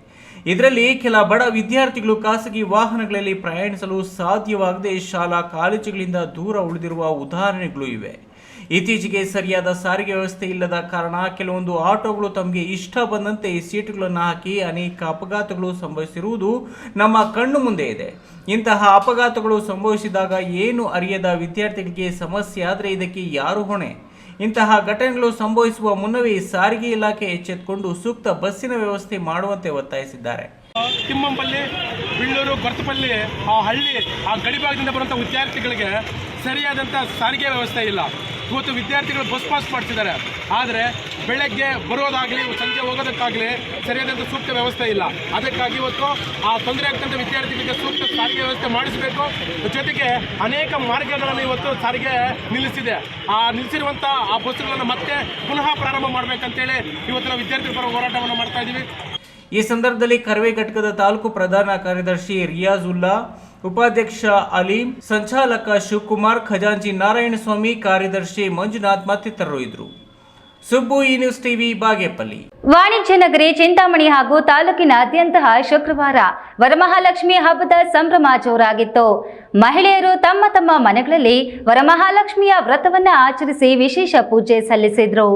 ಇದರಲ್ಲಿ ಕೆಲ ಬಡ ವಿದ್ಯಾರ್ಥಿಗಳು ಖಾಸಗಿ ವಾಹನಗಳಲ್ಲಿ ಪ್ರಯಾಣಿಸಲು ಸಾಧ್ಯವಾಗದೆ ಶಾಲಾ ಕಾಲೇಜುಗಳಿಂದ ದೂರ ಉಳಿದಿರುವ ಉದಾಹರಣೆಗಳು ಇವೆ. ಇತ್ತೀಚೆಗೆ ಸರಿಯಾದ ಸಾರಿಗೆ ವ್ಯವಸ್ಥೆ ಇಲ್ಲದ ಕಾರಣ ಕೆಲವೊಂದು ಆಟೋಗಳು ತಮಗೆ ಇಷ್ಟ ಬಂದಂತೆ ಸೀಟುಗಳನ್ನು ಹಾಕಿ ಅನೇಕ ಅಪಘಾತಗಳು ಸಂಭವಿಸಿರುವುದು ನಮ್ಮ ಕಣ್ಣು ಮುಂದೆ ಇದೆ. ಇಂತಹ ಅಪಘಾತಗಳು ಸಂಭವಿಸಿದಾಗ ಏನು ಅರಿಯದ ವಿದ್ಯಾರ್ಥಿಗಳಿಗೆ ಸಮಸ್ಯೆ ಆದರೆ ಇದಕ್ಕೆ ಯಾರು ಹೊಣೆ? ಇಂತಹ ಘಟನೆಗಳು ಸಂಭವಿಸುವ ಮುನ್ನವೇ ಸಾರಿಗೆ ಇಲಾಖೆ ಎಚ್ಚೆತ್ತುಕೊಂಡು ಸೂಕ್ತ ಬಸ್ಸಿನ ವ್ಯವಸ್ಥೆ ಮಾಡುವಂತೆ ಒತ್ತಾಯಿಸಿದ್ದಾರೆ. ತಿಮ್ಮಂಪಲ್ಲಿ ಬಿಳ್ಳೂರು ಗೊರ್ತಪಲ್ಲಿ, ಆ ಹಳ್ಳಿ, ಆ ಗಡಿಭಾಗದಿಂದ ಬರುವಂಥ ವಿದ್ಯಾರ್ಥಿಗಳಿಗೆ ಸರಿಯಾದಂಥ ಸಾರಿಗೆ ವ್ಯವಸ್ಥೆ ಇಲ್ಲ. ಇವತ್ತು ವಿದ್ಯಾರ್ಥಿಗಳು ಬಸ್ ಪಾಸ್ ಮಾಡ್ತಿದ್ದಾರೆ. ಆದರೆ ಬೆಳಗ್ಗೆ ಬರೋದಾಗಲಿ, ಸಂಜೆ ಹೋಗೋದಕ್ಕಾಗಲಿ ಸರಿಯಾದಂಥ ಸೂಕ್ತ ವ್ಯವಸ್ಥೆ ಇಲ್ಲ. ಅದಕ್ಕಾಗಿ ಇವತ್ತು ಆ ತೊಂದರೆ ಆಗ್ತಂಥ ವಿದ್ಯಾರ್ಥಿಗಳಿಗೆ ಸೂಕ್ತ ಸಾರಿಗೆ ವ್ಯವಸ್ಥೆ ಮಾಡಿಸಬೇಕು. ಜೊತೆಗೆ ಅನೇಕ ಮಾರ್ಗಗಳನ್ನು ಇವತ್ತು ಸಾರಿಗೆ ನಿಲ್ಲಿಸಿದೆ. ಆ ನಿಲ್ಲಿಸಿರುವಂಥ ಆ ಬಸ್ಸುಗಳನ್ನು ಮತ್ತೆ ಪುನಃ ಪ್ರಾರಂಭ ಮಾಡಬೇಕಂತೇಳಿ ಇವತ್ತು ನಾವು ವಿದ್ಯಾರ್ಥಿ ಪರ ಹೋರಾಟವನ್ನು ಮಾಡ್ತಾ ಇದ್ದೀವಿ ಈ ಸಂದರ್ಭದಲ್ಲಿ ಕರ್ವೆ ಘಟಕದ ತಾಲೂಕು ಪ್ರಧಾನ ಕಾರ್ಯದರ್ಶಿ ರಿಯಾಜುಲ್ಲಾ, ಉಪಾಧ್ಯಕ್ಷ ಅಲೀಂ, ಸಂಚಾಲಕ ಶಿವಕುಮಾರ್, ಖಜಾಂಚಿ ನಾರಾಯಣಸ್ವಾಮಿ, ಕಾರ್ಯದರ್ಶಿ ಮಂಜುನಾಥ್ ಮತ್ತಿತರರು ಇದ್ರು ಸುಬ್ಬು ಈ ನ್ಯೂಸ್ ಟಿವಿ, ಬಾಗೇಪಲ್ಲಿ. ವಾಣಿಜ್ಯ ನಗರಿ ಚಿಂತಾಮಣಿ ಹಾಗೂ ತಾಲೂಕಿನಾದ್ಯಂತ ಶುಕ್ರವಾರ ವರಮಹಾಲಕ್ಷ್ಮಿ ಹಬ್ಬದ ಸಂಭ್ರಮ ಜೋರಾಗಿತ್ತು. ಮಹಿಳೆಯರು ತಮ್ಮ ತಮ್ಮ ಮನೆಗಳಲ್ಲಿ ವರಮಹಾಲಕ್ಷ್ಮಿಯ ವ್ರತವನ್ನ ಆಚರಿಸಿ ವಿಶೇಷ ಪೂಜೆ ಸಲ್ಲಿಸಿದ್ರು.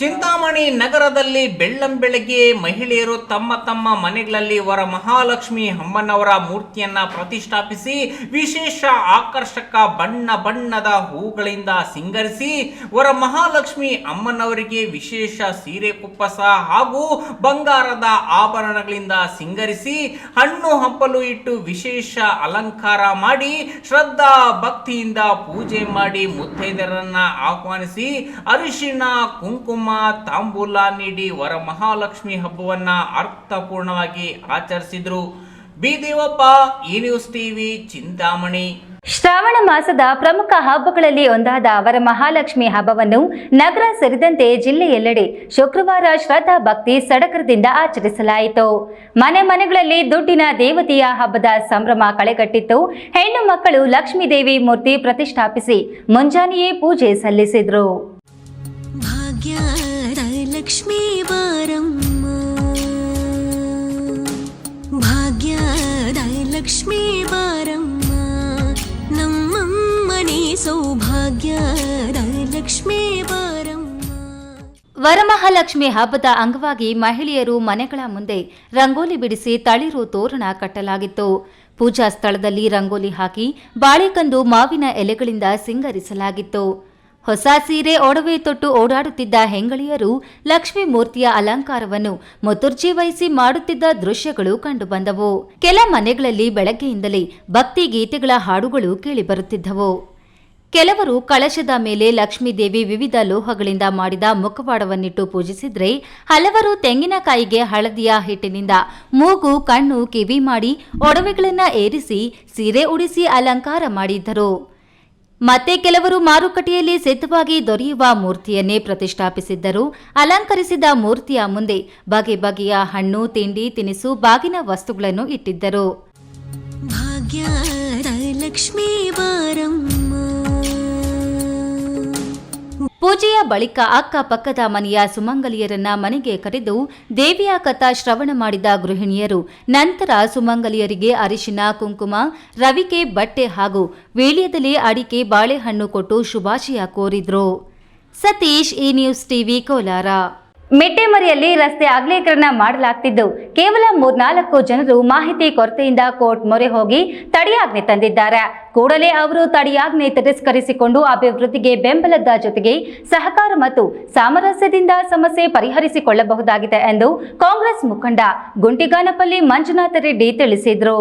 ಚಿಂತಾಮಣಿ ನಗರದಲ್ಲಿ ಬೆಳ್ಳಂ ಬೆಳಗ್ಗೆ ಮಹಿಳೆಯರು ತಮ್ಮ ತಮ್ಮ ಮನೆಗಳಲ್ಲಿ ವರ ಮಹಾಲಕ್ಷ್ಮಿ ಅಮ್ಮನವರ ಮೂರ್ತಿಯನ್ನ ಪ್ರತಿಷ್ಠಾಪಿಸಿ, ವಿಶೇಷ ಆಕರ್ಷಕ ಬಣ್ಣ ಬಣ್ಣದ ಹೂಗಳಿಂದ ಸಿಂಗರಿಸಿ, ವರ ಮಹಾಲಕ್ಷ್ಮಿ ಅಮ್ಮನವರಿಗೆ ವಿಶೇಷ ಸೀರೆ ಕುಪ್ಪಸ ಹಾಗೂ ಬಂಗಾರದ ಆಭರಣಗಳಿಂದ ಸಿಂಗರಿಸಿ, ಹಣ್ಣು ಹಂಪಲು ಇಟ್ಟು ವಿಶೇಷ ಅಲಂಕಾರ ಮಾಡಿ, ಶ್ರದ್ಧಾ ಭಕ್ತಿಯಿಂದ ಪೂಜೆ ಮಾಡಿ ಮುತ್ತೈದರನ್ನ ಆಹ್ವಾನಿಸಿ, ಅರಿಶಿಣ, ಕುಂಕುಮ ತಾಂಬೂಲ ನೀಡಿ ವರ ಮಹಾಲಕ್ಷ್ಮಿ ಹಬ್ಬವನ್ನ ಅರ್ಥಪೂರ್ಣವಾಗಿ ಆಚರಿಸಿದ್ರು. ಬಿ ದೇವಪ್ಪ ಈ ನ್ಯೂಸ್ ಟಿವಿ, ಚಿಂತಾಮಣಿ. ಶ್ರಾವಣ ಮಾಸದ ಪ್ರಮುಖ ಹಬ್ಬಗಳಲ್ಲಿ ಒಂದಾದ ವರಮಹಾಲಕ್ಷ್ಮಿ ಹಬ್ಬವನ್ನು ನಗರ ಸೇರಿದಂತೆ ಜಿಲ್ಲೆಯೆಲ್ಲೆಡೆ ಶುಕ್ರವಾರ ಶ್ರದ್ಧಾ ಭಕ್ತಿ ಸಡಗರದಿಂದ ಆಚರಿಸಲಾಯಿತು. ಮನೆ ಮನೆಗಳಲ್ಲಿ ದುಡ್ಡಿನ ದೇವತೆಯ ಹಬ್ಬದ ಸಂಭ್ರಮ ಕಳೆಗಟ್ಟಿತ್ತು. ಹೆಣ್ಣು ಮಕ್ಕಳು ಲಕ್ಷ್ಮೀದೇವಿ ಮೂರ್ತಿ ಪ್ರತಿಷ್ಠಾಪಿಸಿ ಮುಂಜಾನೆಯೇ ಪೂಜೆ ಸಲ್ಲಿಸಿದ್ರು. ಲಕ್ಷ್ಮೀ ಬಾರಮ್ಮ? ನಮ್ಮಮ್ಮನಿ ಸೌಭಾಗ್ಯದ ಲಕ್ಷ್ಮೀ ಬಾರಮ್ಮ. ವರಮಹಾಲಕ್ಷ್ಮಿ ಹಬ್ಬದ ಅಂಗವಾಗಿ ಮಹಿಳೆಯರು ಮನೆಗಳ ಮುಂದೆ ರಂಗೋಲಿ ಬಿಡಿಸಿ ತಳಿರು ತೋರಣ ಕಟ್ಟಲಾಗಿತ್ತು. ಪೂಜಾ ಸ್ಥಳದಲ್ಲಿ ರಂಗೋಲಿ ಹಾಕಿ ಬಾಳೆಕಂದು ಮಾವಿನ ಎಲೆಗಳಿಂದ ಸಿಂಗರಿಸಲಾಗಿತ್ತು. ಹೊಸ ಸೀರೆ ಒಡವೆ ತೊಟ್ಟು ಓಡಾಡುತ್ತಿದ್ದ ಹೆಂಗಳಿಯರು ಲಕ್ಷ್ಮೀ ಮೂರ್ತಿಯ ಅಲಂಕಾರವನ್ನು ಮುತುರ್ಜಿ ವಹಿಸಿ ಮಾಡುತ್ತಿದ್ದ ದೃಶ್ಯಗಳು ಕಂಡುಬಂದವು. ಕೆಲ ಮನೆಗಳಲ್ಲಿ ಬೆಳಗ್ಗೆಯಿಂದಲೇ ಭಕ್ತಿ ಗೀತೆಗಳ ಹಾಡುಗಳು ಕೇಳಿಬರುತ್ತಿದ್ದವು. ಕೆಲವರು ಕಳಶದ ಮೇಲೆ ಲಕ್ಷ್ಮೀದೇವಿ ವಿವಿಧ ಲೋಹಗಳಿಂದ ಮಾಡಿದ ಮುಖವಾಡವನ್ನಿಟ್ಟು ಪೂಜಿಸಿದ್ರೆ ಹಲವರು ತೆಂಗಿನಕಾಯಿಗೆ ಹಳದಿಯ ಹಿಟ್ಟಿನಿಂದ ಮೂಗು, ಕಣ್ಣು ಕಿವಿ ಮಾಡಿ ಒಡವೆಗಳನ್ನು ಏರಿಸಿ ಸೀರೆ ಉಡಿಸಿ ಅಲಂಕಾರ ಮಾಡಿದ್ದರು. ಮತ್ತೆ ಕೆಲವರು ಮಾರುಕಟ್ಟೆಯಲ್ಲಿ ಸಿದ್ಧವಾಗಿ ದೊರೆಯುವ ಮೂರ್ತಿಯನ್ನೇ ಪ್ರತಿಷ್ಠಾಪಿಸಿದ್ದರು. ಅಲಂಕರಿಸಿದ ಮೂರ್ತಿಯ ಮುಂದೆ ಬಗೆ ಬಗೆಯ ಹಣ್ಣು, ತಿಂಡಿ, ತಿನಿಸು, ಬಾಗಿನ ವಸ್ತುಗಳನ್ನು ಇಟ್ಟಿದ್ದರು. ಭಾಗ್ಯ ಲಕ್ಷ್ಮೀ ಬಾರಮ್ಮ ಪೂಜೆಯ ಬಳಿಕ ಅಕ್ಕಪಕ್ಕದ ಮನೆಯ ಸುಮಂಗಲಿಯರನ್ನ ಮನೆಗೆ ಕರೆದು ದೇವಿಯ ಕಥಾ ಶ್ರವಣ ಮಾಡಿದ ಗೃಹಿಣಿಯರು, ನಂತರ ಸುಮಂಗಲಿಯರಿಗೆ ಅರಿಶಿನ, ಕುಂಕುಮ, ರವಿಕೆ ಬಟ್ಟೆ ಹಾಗೂ ವೀಳ್ಯದಲ್ಲಿ ಅಡಿಕೆ ಬಾಳೆಹಣ್ಣು ಕೊಟ್ಟು ಶುಭಾಶಯ ಕೋರಿದ್ರು. ಸತೀಶ್, ಈ ನ್ಯೂಸ್ ಟಿವಿ, ಕೋಲಾರ. ಮೆಟ್ಟೆಮರಿಯಲ್ಲಿ ರಸ್ತೆ ಅಗಲೀಕರಣ ಮಾಡಲಾಗ್ತಿದ್ದು. ಕೇವಲ ಮೂರ್ನಾಲ್ಕು ಜನರು ಮಾಹಿತಿ ಕೊರತೆಯಿಂದ ಕೋರ್ಟ್ ಮೊರೆ ಹೋಗಿ ತಡೆಯಾಜ್ಞೆ ತಂದಿದ್ದಾರೆ. ಕೂಡಲೇ ಅವರು ತಡೆಯಾಜ್ಞೆ ತಿರಸ್ಕರಿಸಿಕೊಂಡು ಅಭಿವೃದ್ಧಿಗೆ ಬೆಂಬಲದ ಜೊತೆಗೆ ಸಹಕಾರ ಮತ್ತು ಸಾಮರಸ್ಯದಿಂದ ಸಮಸ್ಯೆ ಪರಿಹರಿಸಿಕೊಳ್ಳಬಹುದಾಗಿದೆ ಎಂದು ಕಾಂಗ್ರೆಸ್ ಮುಖಂಡ ಗುಂಟಿಗಾನಪಲ್ಲಿ ಮಂಜುನಾಥ ರೆಡ್ಡಿ ತಿಳಿಸಿದರು.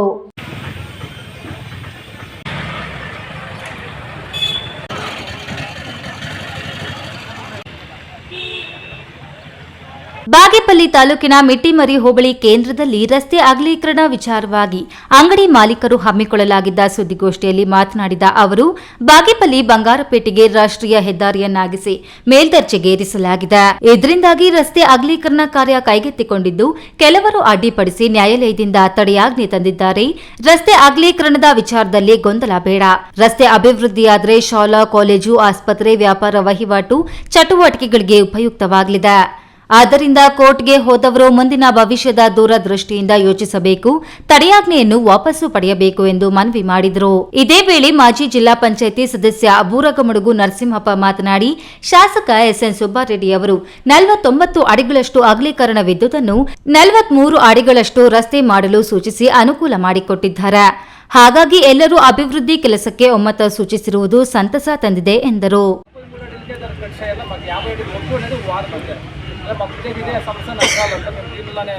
ಬಾಗೇಪಲ್ಲಿ ತಾಲೂಕಿನ ಮಿಟ್ಟಿಮರಿ ಹೋಬಳಿ ಕೇಂದ್ರದಲ್ಲಿ ರಸ್ತೆ ಅಗಲೀಕರಣ ವಿಚಾರವಾಗಿ ಅಂಗಡಿ ಮಾಲೀಕರು ಹಮ್ಮಿಕೊಳ್ಳಲಾಗಿದ್ದ ಸುದ್ದಿಗೋಷ್ಠಿಯಲ್ಲಿ ಮಾತನಾಡಿದ ಅವರು, ಬಾಗೇಪಲ್ಲಿ ಬಂಗಾರಪೇಟೆಗೆ ರಾಷ್ಟ್ರೀಯ ಹೆದ್ದಾರಿಯನ್ನಾಗಿಸಿ ಮೇಲ್ದರ್ಜೆಗೇರಿಸಲಾಗಿದೆ. ಇದರಿಂದಾಗಿ ರಸ್ತೆ ಅಗಲೀಕರಣ ಕಾರ್ಯ ಕೈಗೆತ್ತಿಕೊಂಡಿದ್ದು, ಕೆಲವರು ಅಡ್ಡಿಪಡಿಸಿ ನ್ಯಾಯಾಲಯದಿಂದ ತಡೆಯಾಜ್ಞೆ ತಂದಿದ್ದಾರೆ. ರಸ್ತೆ ಅಗಲೀಕರಣದ ವಿಚಾರದಲ್ಲಿ ಗೊಂದಲ ಬೇಡ. ರಸ್ತೆ ಅಭಿವೃದ್ಧಿಯಾದರೆ ಶಾಲಾ, ಕಾಲೇಜು, ಆಸ್ಪತ್ರೆ, ವ್ಯಾಪಾರ ವಹಿವಾಟು ಚಟುವಟಿಕೆಗಳಿಗೆ ಉಪಯುಕ್ತವಾಗಲಿದೆ. ಆದ್ದರಿಂದ ಕೋರ್ಟ್ಗೆ ಹೋದವರು ಮುಂದಿನ ಭವಿಷ್ಯದ ದೂರದೃಷ್ಟಿಯಿಂದ ಯೋಚಿಸಬೇಕು, ತಡೆಯಾಜ್ಞೆಯನ್ನು ವಾಪಸ್ಸು ಪಡೆಯಬೇಕು ಎಂದು ಮನವಿ ಮಾಡಿದರು. ಇದೇ ವೇಳೆ ಮಾಜಿ ಜಿಲ್ಲಾ ಪಂಚಾಯಿತಿ ಸದಸ್ಯ ಅಬೂರಗಮಡುಗು ನರಸಿಂಹಪ್ಪ ಮಾತನಾಡಿ, ಶಾಸಕ ಎಸ್ಎನ್ ಸುಬ್ಬಾರೆಡ್ಡಿ ಅವರು, ನಲವತ್ತೊಂಬತ್ತು ಅಡಿಗಳಷ್ಟು ಅಗಲೀಕರಣವಿದ್ದುದನ್ನು ನಲವತ್ಮೂರು ಅಡಿಗಳಷ್ಟು ರಸ್ತೆ ಮಾಡಲು ಸೂಚಿಸಿ ಅನುಕೂಲ ಮಾಡಿಕೊಟ್ಟಿದ್ದಾರೆ. ಹಾಗಾಗಿ ಎಲ್ಲರೂ ಅಭಿವೃದ್ಧಿ ಕೆಲಸಕ್ಕೆ ಒಮ್ಮತ ಸೂಚಿಸಿರುವುದು ಸಂತಸ ತಂದಿದೆ ಎಂದರು. మాకు వచ్చేది ఇదే సమస్య నష్టాలంటే మేము దీనిలోనే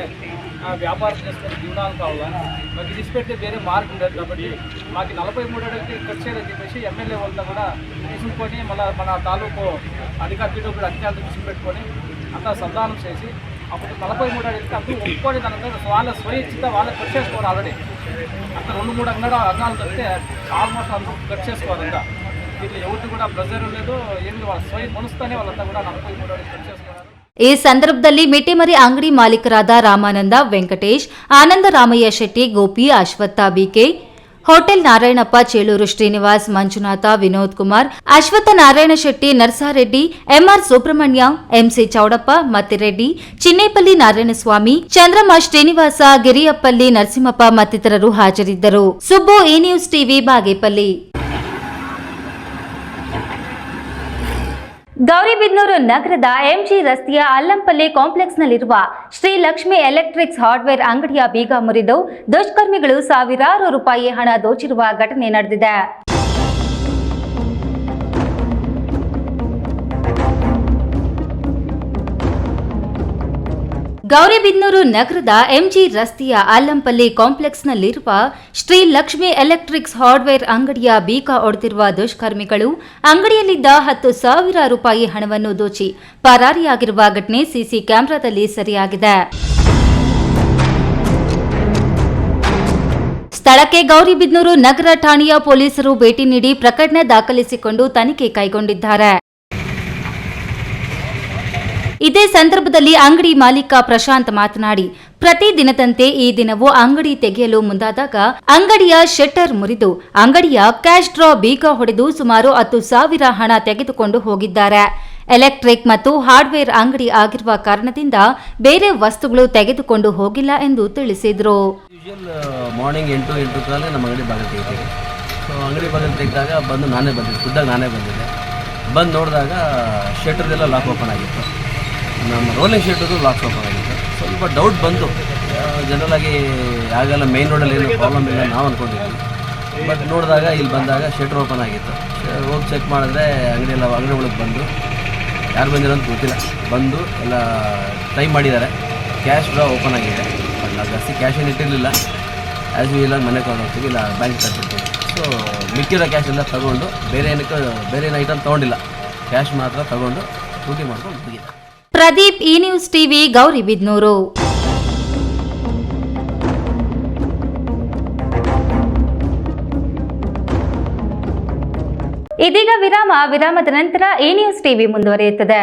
వ్యాపారం చేసుకుని జీవనాలు కావాలా? మాకు ఇది వేరే మార్గం లేదు కాబట్టి మాకు నలభై మూడు అడుగుకి ఖర్చు అని చెప్పేసి ఎమ్మెల్యే వాళ్ళతో కూడా తీసుకుని మళ్ళీ మన తాలూకు అధికారులతో కూడా అధికారులు విసిపెట్టుకొని అంతా సంధానం చేసి అప్పుడు నలభై మూడు అడిగితే అందరూ ఒప్పుకొని దాని మీద వాళ్ళ స్వయిచ్చిత వాళ్ళు ఖర్చు చేసుకోరు ఆల్రెడీ. అక్కడ రెండు మూడు అంగడ అంగాలు తప్పితే ఆల్మోస్ట్ అందరూ ఖర్చు చేసుకోవాలి ఇంకా. దీంట్లో ఎవరికి కూడా ప్రెజర్ లేదు ఏంటి వాళ్ళ స్వయం మనసుతోనే వాళ్ళంతా కూడా నలభై మూడు అడిగి ఖర్చు చేసుకున్నారు. ಈ ಸಂದರ್ಭದಲ್ಲಿ ಮಿಟಿಮರಿ ಅಂಗಡಿ ಮಾಲೀಕರಾದ Ramananda Venkatesh, Ananda Ramaiah Shetty, Gopi Ashwath BK, hotel Narayanappa, Cheluru Srinivas, Manjunatha, Vinod Kumar, Ashwath Narayana Shetty, Narasareddy, MR Subramanya, MC Chowdappa, Mattireddy, Chinnepalli Narayanaswamy, Chandramma Srinivasa, Giriyappalli Narasimhappa ಮತ್ತಿತರರು ಹಾಜರಿದ್ದರು. ಸುಬ್ಬು ಈ ನ್ಯೂಸ್ ಟಿವಿ, ಬಾಗೇಪಲ್ಲಿ. ಗೌರಿಬಿದನೂರು ನಗರದ MG ರಸ್ತೆಯ ಅಲ್ಲಂಪಲ್ಲಿ ಕಾಂಪ್ಲೆಕ್ಸ್ನಲ್ಲಿರುವ Shri Lakshmi electrics hardware ಅಂಗಡಿಯ ಬೀಗ ಮುರಿದು ದುಷ್ಕರ್ಮಿಗಳು ಸಾವಿರಾರು ರೂಪಾಯಿ ಹಣ ದೋಚಿರುವ ಘಟನೆ ನಡೆದಿದೆ. ಗೌರಿಬಿದನೂರು ನಗರದ ಎಂಜಿ ರಸ್ತೆಯ ಆಲಂಪಲ್ಲಿ ಕಾಂಪ್ಲೆಕ್ಸ್ನಲ್ಲಿರುವ ಶ್ರೀ ಲಕ್ಷ್ಮಿ ಎಲೆಕ್ಟ್ರಿಕ್ಸ್ ಹಾರ್ಡ್ವೇರ್ ಅಂಗಡಿಯ ಬೀಕ ಒಡೆದಿರುವ ದುಷ್ಕರ್ಮಿಗಳು ಅಂಗಡಿಯಲ್ಲಿದ್ದ ಹತ್ತು ಸಾವಿರ ರೂಪಾಯಿ ಹಣವನ್ನು ದೋಚಿ ಪರಾರಿಯಾಗಿರುವ ಘಟನೆ ಸಿಸಿ ಕ್ಯಾಮೆರಾದಲ್ಲಿ ಸೆರೆಯಾಗಿದೆ. ಸ್ಥಳಕ್ಕೆ ಗೌರಿಬಿದ್ನೂರು ನಗರ ಠಾಣೆಯ ಪೊಲೀಸರು ಭೇಟಿ ನೀಡಿ ಪ್ರಕರಣ ದಾಖಲಿಸಿಕೊಂಡು ತನಿಖೆ ಕೈಗೊಂಡಿದ್ದಾರೆ. ಇದೇ ಸಂದರ್ಭದಲ್ಲಿ ಅಂಗಡಿ ಮಾಲೀಕ ಪ್ರಶಾಂತ್ ಮಾತನಾಡಿ, ಪ್ರತಿ ದಿನದಂತೆ ಈ ದಿನವೂ ಅಂಗಡಿ ತೆಗೆಯಲು ಮುಂದಾದಾಗ ಅಂಗಡಿಯ ಶೆಟ್ಟರ್ ಮುರಿದು, ಅಂಗಡಿಯ ಕ್ಯಾಶ್ ಡ್ರಾ ಬೀಗ ಹೊಡೆದು ಸುಮಾರು ಹತ್ತು ಸಾವಿರ ಹಣ ತೆಗೆದುಕೊಂಡು ಹೋಗಿದ್ದಾರೆ. ಎಲೆಕ್ಟ್ರಿಕ್ ಮತ್ತು ಹಾರ್ಡ್ವೇರ್ ಅಂಗಡಿ ಆಗಿರುವ ಕಾರಣದಿಂದ ಬೇರೆ ವಸ್ತುಗಳು ತೆಗೆದುಕೊಂಡು ಹೋಗಿಲ್ಲ ಎಂದು ತಿಳಿಸಿದರು. ಮಾರ್ನಿಂಗ್ ಎಂಟು ಎಂಟು ನಮ್ಮ ಅಂಗಡಿ ಅಂಗಡಿ ತೆಗೆದಾಗ ಬಂದು ನಾನೇ ಬಂದಿದ್ದೆ, ಖುದ್ದಾಗ ನಾನೇ ಬಂದಿದ್ದೆ. ಬಂದು ನೋಡಿದಾಗ ಶೆಟ್ರದೆಲ್ಲ ಲಾಕ್ ಓಪನ್ ಆಗಿತ್ತು. ನಮ್ಮ ರೋಲಿಂಗ್ ಶೀಟದು ಲಾಕ್ ಓಪನ್ ಆಗಿತ್ತು ಸ್ವಲ್ಪ ಡೌಟ್ ಬಂತು. ಜನರಲ್ ಆಗಿ ಯಾವಾಗೆಲ್ಲ ಮೇನ್ ರೋಡಲ್ಲಿ ಏನು ಪ್ರಾಬ್ಲಮ್ ಇಲ್ಲ ನಾವು ಅಂದ್ಕೊಂಡಿದ್ವಿ ಬಟ್ ನೋಡಿದಾಗ, ಇಲ್ಲಿ ಬಂದಾಗ ಶೆಟ್ರ್ ಓಪನ್ ಆಗಿತ್ತು. ಹೋಗಿ ಚೆಕ್ ಮಾಡಿದ್ರೆ ಅಂಗಡಿ ಎಲ್ಲ, ಅಂಗಡಿ ಒಳಗೆ ಬಂದು, ಯಾರು ಬಂದಿರೋ ಅಂತ ಗೊತ್ತಿಲ್ಲ. ಬಂದು ಎಲ್ಲ ಟ್ರೈ ಮಾಡಿದ್ದಾರೆ. ಕ್ಯಾಶ್ ಕೂಡ ಓಪನ್ ಆಗಿದೆ. ಬಟ್ ನಾವು ಜಾಸ್ತಿ ಕ್ಯಾಶ್ ಏನು ಇಟ್ಟಿರಲಿಲ್ಲ. ಆ್ಯಸ್ ಇಲ್ಲ ಮನೆ ತೊಗೊಂಡು ಹೋಗ್ತೀವಿ ಇಲ್ಲ ಬ್ಯಾಂಕ್ ಕಟ್ಟಿರ್ತೀವಿ ಸೊ ಮಿಕ್ಕಿರೋ ಕ್ಯಾಶ್ ಎಲ್ಲ ತಗೊಂಡು, ಬೇರೆ ಏನಕ್ಕೆ, ಬೇರೆ ಏನು ಐಟಮ್ ತೊಗೊಂಡಿಲ್ಲ. ಕ್ಯಾಶ್ ಮಾತ್ರ ತಗೊಂಡು ಡ್ಯೂಟಿ ಮಾಡ್ಕೊಂಡು ಹೋಗಿದೆ ಪ್ರದೀಪ್ ಈ ನ್ಯೂಸ್ ಟಿವಿ ಗೌರಿಬಿದ್ನೂರು ಇದೀಗ ವಿರಾಮ ವಿರಾಮದ ನಂತರ ಈ ನ್ಯೂಸ್ ಟಿವಿ ಮುಂದುವರಿಯುತ್ತದೆ.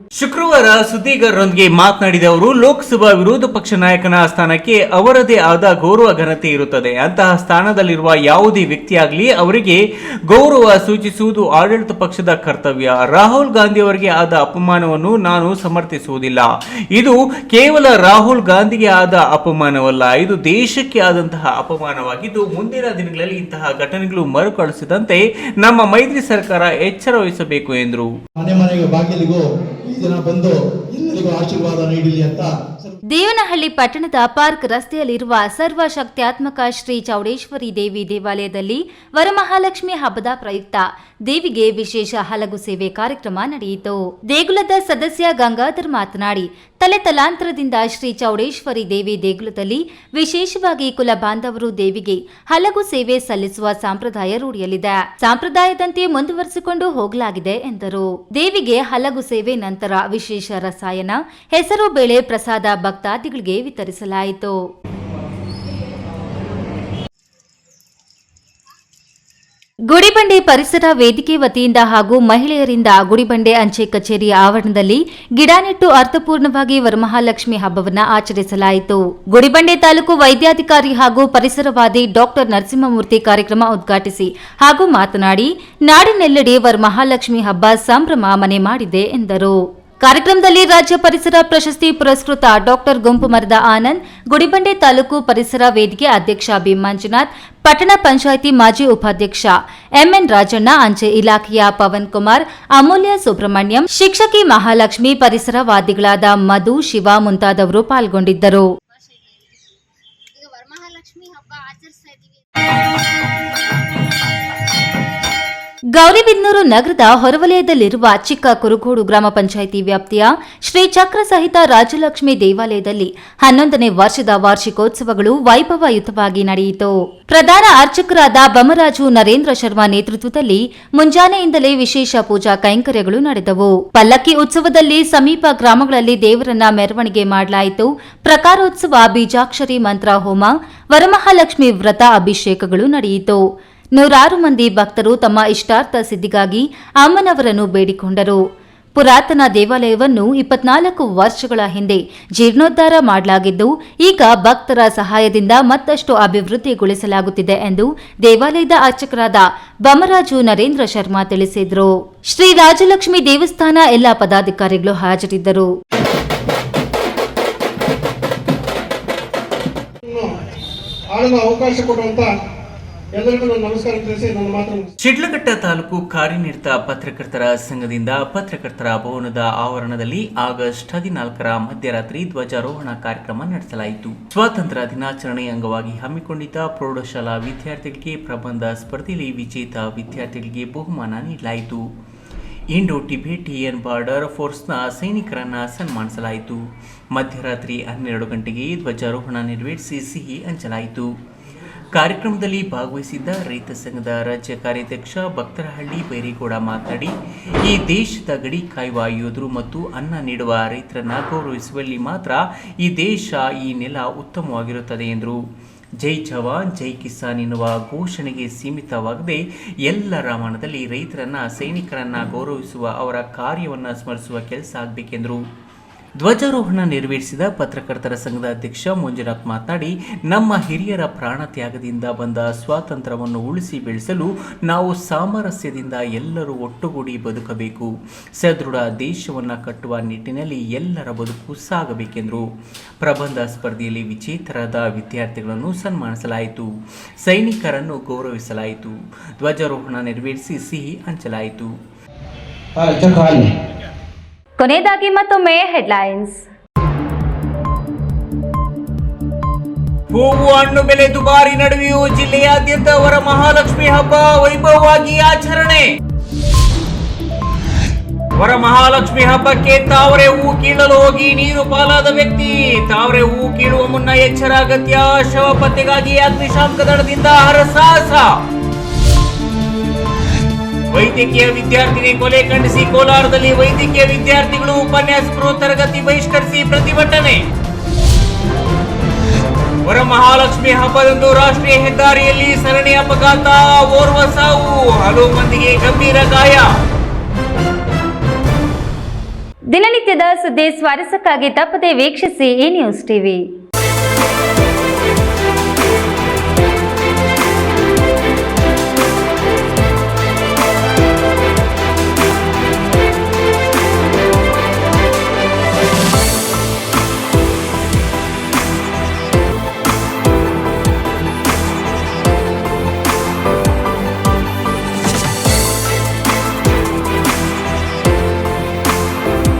ಶುಕ್ರವಾರ ಸುದ್ದಿಗಾರರೊಂದಿಗೆ ಮಾತನಾಡಿದ ಅವರು, ಲೋಕಸಭಾ ವಿರೋಧ ಪಕ್ಷ ನಾಯಕನ ಸ್ಥಾನಕ್ಕೆ ಅವರದೇ ಆದ ಗೌರವ ಘನತೆ ಇರುತ್ತದೆ. ಅಂತಹ ಸ್ಥಾನದಲ್ಲಿರುವ ಯಾವುದೇ ವ್ಯಕ್ತಿಯಾಗಲಿ ಅವರಿಗೆ ಗೌರವ ಸೂಚಿಸುವುದು ಆಡಳಿತ ಪಕ್ಷದ ಕರ್ತವ್ಯ. ರಾಹುಲ್ ಗಾಂಧಿ ಅವರಿಗೆ ಆದ ಅಪಮಾನವನ್ನು ನಾನು ಸಮರ್ಥಿಸುವುದಿಲ್ಲ. ಇದು ಕೇವಲ ರಾಹುಲ್ ಗಾಂಧಿಗೆ ಆದ ಅಪಮಾನವಲ್ಲ, ಇದು ದೇಶಕ್ಕೆ ಆದಂತಹ ಅಪಮಾನವಾಗಿದ್ದು, ಮುಂದಿನ ದಿನಗಳಲ್ಲಿ ಇಂತಹ ಘಟನೆಗಳು ಮರುಕಳಿಸದಂತೆ ನಮ್ಮ ಮೈತ್ರಿ ಸರ್ಕಾರ ಎಚ್ಚರ ವಹಿಸಬೇಕು ಎಂದರು. ದಿನ ಬಂದು ಎಲ್ಲರಿಗೂ ಆಶೀರ್ವಾದ ನೀಡಲಿ ಅಂತ ದೇವನಹಳ್ಳಿ ಪಟ್ಟಣದ ಪಾರ್ಕ್ ರಸ್ತೆಯಲ್ಲಿರುವ ಸರ್ವ ಶಕ್ತ್ಯಾತ್ಮಕ ಶ್ರೀ ಚೌಡೇಶ್ವರಿ ದೇವಿ ದೇವಾಲಯದಲ್ಲಿ ವರಮಹಾಲಕ್ಷ್ಮಿ ಹಬ್ಬದ ಪ್ರಯುಕ್ತ ದೇವಿಗೆ ವಿಶೇಷ ಹಲಗು ಸೇವೆ ಕಾರ್ಯಕ್ರಮ ನಡೆಯಿತು. ದೇಗುಲದ ಸದಸ್ಯ ಗಂಗಾಧರ್ ಮಾತನಾಡಿ, ತಲೆ ತಲಾಂತರದಿಂದ ಶ್ರೀ ಚೌಡೇಶ್ವರಿ ದೇವಿ ದೇಗುಲದಲ್ಲಿ ವಿಶೇಷವಾಗಿ ಕುಲ ಬಾಂಧವರು ದೇವಿಗೆ ಹಲಗು ಸೇವೆ ಸಲ್ಲಿಸುವ ಸಂಪ್ರದಾಯ ರೂಢಿಯಲ್ಲಿದೆ. ಸಂಪ್ರದಾಯದಂತೆ ಮುಂದುವರೆಸಿಕೊಂಡು ಹೋಗಲಾಗಿದೆ ಎಂದರು. ದೇವಿಗೆ ಹಲಗು ಸೇವೆ ನಂತರ ವಿಶೇಷ ರಸಾಯನ ಹೆಸರು ಬೇಳೆ ಪ್ರಸಾದ ಭಕ್ತಾದಿಗಳಿಗೆ ವಿತರಿಸಲಾಯಿತು. ಗುಡಿಬಂಡೆ ಪರಿಸರ ವೇದಿಕೆ ವತಿಯಿಂದ ಹಾಗೂ ಮಹಿಳೆಯರಿಂದ ಗುಡಿಬಂಡೆ ಅಂಚೆ ಕಚೇರಿ ಆವರಣದಲ್ಲಿ ಗಿಡ ನೆಟ್ಟು ಅರ್ಥಪೂರ್ಣವಾಗಿ ವರಮಹಾಲಕ್ಷ್ಮಿ ಹಬ್ಬವನ್ನು ಆಚರಿಸಲಾಯಿತು. ಗುಡಿಬಂಡೆ ತಾಲೂಕು ವೈದ್ಯಾಧಿಕಾರಿ ಹಾಗೂ ಪರಿಸರವಾದಿ ಡಾಕ್ಟರ್ ನರಸಿಂಹಮೂರ್ತಿ ಕಾರ್ಯಕ್ರಮ ಉದ್ಘಾಟಿಸಿ ಹಾಗೂ ಮಾತನಾಡಿ, ನಾಡಿನೆಲ್ಲೆಡೆ ವರಮಹಾಲಕ್ಷ್ಮಿ ಹಬ್ಬ ಸಂಭ್ರಮ ಮನೆ ಮಾಡಿದೆ ಎಂದರು. ಕಾರ್ಯಕ್ರಮದಲ್ಲಿ ರಾಜ್ಯ ಪರಿಸರ ಪ್ರಶಸ್ತಿ ಪುರಸ್ಕೃತ ಡಾಕ್ಟರ್ ಗುಂಪು ಮರದ ಆನಂದ್, ಗುಡಿಬಂಡೆ ತಾಲೂಕು ಪರಿಸರ ವೇದಿಕೆ ಅಧ್ಯಕ್ಷ ಬಿ ಮಂಜುನಾಥ್ ಪಟ್ಟಣ ಪಂಚಾಯಿತಿ ಮಾಜಿ ಉಪಾಧ್ಯಕ್ಷ ಎಂಎನ್ ರಾಜಣ್ಣ, ಅಂಚೆ ಇಲಾಖೆಯ ಪವನ್ ಕುಮಾರ್, ಅಮೂಲ್ಯ ಸುಬ್ರಹ್ಮಣ್ಯಂ, ಶಿಕ್ಷಕಿ ಮಹಾಲಕ್ಷ್ಮಿ ಪರಿಸರವಾದಿಗಳಾದ ಮಧು, ಶಿವ ಮುಂತಾದವರು ಪಾಲ್ಗೊಂಡಿದ್ದರು. ಗೌರಿಬಿದನೂರು ನಗರದ ಹೊರವಲಯದಲ್ಲಿರುವ ಚಿಕ್ಕ ಕುರುಗೋಡು ಗ್ರಾಮ ಪಂಚಾಯಿತಿ ವ್ಯಾಪ್ತಿಯ ಶ್ರೀ ಚಕ್ರ ಸಹಿತ ರಾಜಲಕ್ಷ್ಮಿ ದೇವಾಲಯದಲ್ಲಿ ಹನ್ನೊಂದನೇ ವರ್ಷದ ವಾರ್ಷಿಕೋತ್ಸವಗಳು ವೈಭವಯುತವಾಗಿ ನಡೆಯಿತು. ಪ್ರಧಾನ ಅರ್ಚಕರಾದ ಬಮರಾಜು ನರೇಂದ್ರ ಶರ್ಮಾ ನೇತೃತ್ವದಲ್ಲಿ ಮುಂಜಾನೆಯಿಂದಲೇ ವಿಶೇಷ ಪೂಜಾ ಕೈಂಕರ್ಯಗಳು ನಡೆದವು. ಪಲ್ಲಕ್ಕಿ ಉತ್ಸವದಲ್ಲಿ ಸಮೀಪ ಗ್ರಾಮಗಳಲ್ಲಿ ದೇವರನ್ನ ಮೆರವಣಿಗೆ ಮಾಡಲಾಯಿತು. ಪ್ರಕಾರೋತ್ಸವ, ಬೀಜಾಕ್ಷರಿ ಮಂತ್ರ, ಹೋಮ, ವರಮಹಾಲಕ್ಷ್ಮಿ ವ್ರತ ಅಭಿಷೇಕಗಳು ನಡೆಯಿತು. ನೂರಾರು ಮಂದಿ ಭಕ್ತರು ತಮ್ಮ ಇಷ್ಟಾರ್ಥ ಸಿದ್ಧಿಗಾಗಿ ಅಮ್ಮನವರನ್ನು ಬೇಡಿಕೊಂಡರು. ಪುರಾತನ ದೇವಾಲಯವನ್ನು ಇಪ್ಪತ್ನಾಲ್ಕು ವರ್ಷಗಳ ಹಿಂದೆ ಜೀರ್ಣೋದ್ಧಾರ ಮಾಡಲಾಗಿದ್ದು, ಈಗ ಭಕ್ತರ ಸಹಾಯದಿಂದ ಮತ್ತಷ್ಟು ಅಭಿವೃದ್ಧಿಗೊಳಿಸಲಾಗುತ್ತಿದೆ ಎಂದು ದೇವಾಲಯದ ಅರ್ಚಕರಾದ ಬಮರಾಜು ನರೇಂದ್ರ ಶರ್ಮಾ ತಿಳಿಸಿದರು. ಶ್ರೀ ರಾಜಲಕ್ಷ್ಮಿ ದೇವಸ್ಥಾನ ಎಲ್ಲ ಪದಾಧಿಕಾರಿಗಳು ಹಾಜರಿದ್ದರು. ಅವಕಾಶ ಕೊಡುವಂತ ಶಿಡ್ಲಘಟ್ಟ ತಾಲೂಕು ಕಾರ್ಯನಿರತ ಪತ್ರಕರ್ತರ ಸಂಘದಿಂದ ಪತ್ರಕರ್ತರ ಭವನದ ಆವರಣದಲ್ಲಿ ಆಗಸ್ಟ್ ಹದಿನಾಲ್ಕರ ಮಧ್ಯರಾತ್ರಿ ಧ್ವಜಾರೋಹಣ ಕಾರ್ಯಕ್ರಮ ನಡೆಸಲಾಯಿತು. ಸ್ವಾತಂತ್ರ್ಯ ದಿನಾಚರಣೆ ಅಂಗವಾಗಿ ಹಮ್ಮಿಕೊಂಡಿದ್ದ ಪ್ರೌಢಶಾಲಾ ವಿದ್ಯಾರ್ಥಿಗಳಿಗೆ ಪ್ರಬಂಧ ಸ್ಪರ್ಧೆಯಲ್ಲಿ ವಿಜೇತ ವಿದ್ಯಾರ್ಥಿಗಳಿಗೆ ಬಹುಮಾನ ನೀಡಲಾಯಿತು. ಇಂಡೋ ಟಿಬೆಟಿಯನ್ ಬಾರ್ಡರ್ ಫೋರ್ಸ್ನ ಸೈನಿಕರನ್ನ ಸನ್ಮಾನಿಸಲಾಯಿತು. ಮಧ್ಯರಾತ್ರಿ ಹನ್ನೆರಡು ಗಂಟೆಗೆ ಧ್ವಜಾರೋಹಣ ನೆರವೇರಿಸಿ ಸಿಹಿ ಹಂಚಲಾಯಿತು. ಕಾರ್ಯಕ್ರಮದಲ್ಲಿ ಭಾಗವಹಿಸಿದ್ದ ರೈತ ಸಂಘದ ರಾಜ್ಯ ಕಾರ್ಯಾಧ್ಯಕ್ಷ ಭಕ್ತರಹಳ್ಳಿ ಬೈರೇಗೌಡ ಮಾತನಾಡಿ, ಈ ದೇಶದ ಗಡಿ ಕಾಯುವ ಯೋಧರು ಮತ್ತು ಅನ್ನ ನೀಡುವ ರೈತರನ್ನ ಗೌರವಿಸುವಲ್ಲಿ ಮಾತ್ರ ಈ ದೇಶ ಈ ನೆಲ ಉತ್ತಮವಾಗಿರುತ್ತದೆ ಎಂದರು. ಜೈ ಜವಾನ್, ಜೈ ಕಿಸಾನ್ ಎನ್ನುವ ಘೋಷಣೆಗೆ ಸೀಮಿತವಾಗದೆ ಎಲ್ಲರ ಮನದಲ್ಲಿ ರೈತರನ್ನ, ಸೈನಿಕರನ್ನ ಗೌರವಿಸುವ ಅವರ ಕಾರ್ಯವನ್ನು ಸ್ಮರಿಸುವ ಕೆಲಸ ಆಗಬೇಕೆಂದರು. ಧ್ವಜಾರೋಹಣ ನೆರವೇರಿಸಿದ ಪತ್ರಕರ್ತರ ಸಂಘದ ಅಧ್ಯಕ್ಷ ಮಂಜುನಾಥ್ ಮಾತನಾಡಿ, ನಮ್ಮ ಹಿರಿಯರ ಪ್ರಾಣ ತ್ಯಾಗದಿಂದ ಬಂದ ಸ್ವಾತಂತ್ರ್ಯವನ್ನು ಉಳಿಸಿ ಬೆಳೆಸಲು ನಾವು ಸಾಮರಸ್ಯದಿಂದ ಎಲ್ಲರೂ ಒಟ್ಟುಗೂಡಿ ಬದುಕಬೇಕು. ಸದೃಢ ದೇಶವನ್ನು ಕಟ್ಟುವ ನಿಟ್ಟಿನಲ್ಲಿ ಎಲ್ಲರ ಬದುಕು ಸಾಗಬೇಕೆಂದರು. ಪ್ರಬಂಧ ಸ್ಪರ್ಧೆಯಲ್ಲಿ ವಿಜೇತರಾದ ವಿದ್ಯಾರ್ಥಿಗಳನ್ನು ಸನ್ಮಾನಿಸಲಾಯಿತು. ಸೈನಿಕರನ್ನು ಗೌರವಿಸಲಾಯಿತು. ಧ್ವಜಾರೋಹಣ ನೆರವೇರಿಸಿ ಸಿಹಿ ಹಂಚಲಾಯಿತು. ಕೊನೆಯದಾಗಿ ಮತ್ತೊಮ್ಮೆ ಹೆಡ್ಲೈನ್ಸ್. ಹೂವು ಹಣ್ಣು ಬೆಲೆ ದುಬಾರಿ ನಡುವೆಯೂ ಜಿಲ್ಲೆಯಾದ್ಯಂತ ವರಮಹಾಲಕ್ಷ್ಮಿ ಹಬ್ಬ ವೈಭವವಾಗಿ ಆಚರಣೆ. ವರಮಹಾಲಕ್ಷ್ಮಿ ಹಬ್ಬಕ್ಕೆ ತಾವರೆ ಹೂ ಕೀಳಲು ಹೋಗಿ ನೀರು ಪಾಲಾದ ವ್ಯಕ್ತಿ. ತಾವರೆ ಹೂ ಕೀಳುವ ಮುನ್ನ ಎಚ್ಚರ, ಅಗತ್ಯ, ಶವ ಪತ್ತೆಗಾಗಿ ಅಗ್ನಿಶಾಮಕ ದಳದಿಂದ ಹರಸಾಹಸ. ವೈದ್ಯಕೀಯ ವಿದ್ಯಾರ್ಥಿನಿ ಕೊಲೆ ಖಂಡಿಸಿ ಕೋಲಾರದಲ್ಲಿ ವೈದ್ಯಕೀಯ ವಿದ್ಯಾರ್ಥಿಗಳು ಉಪನ್ಯಾಸಕರು ತರಗತಿ ಬಹಿಷ್ಕರಿಸಿ ಪ್ರತಿಭಟನೆ. ವರಮಹಾಲಕ್ಷ್ಮಿ ಹಬ್ಬದಂದು ರಾಷ್ಟ್ರೀಯ ಹೆದ್ದಾರಿಯಲ್ಲಿ ಸರಣಿ ಅಪಘಾತ, ಓರ್ವ ಸಾವು, ಹಲವು ಮಂದಿಗೆ ಗಂಭೀರ ಗಾಯ. ದಿನನಿತ್ಯದ ಸುದ್ದಿ ಸ್ವಾರಸ್ಯಕ್ಕಾಗಿ ತಪ್ಪದೆ ವೀಕ್ಷಿಸಿ ಈ ನ್ಯೂಸ್ ಟಿವಿ.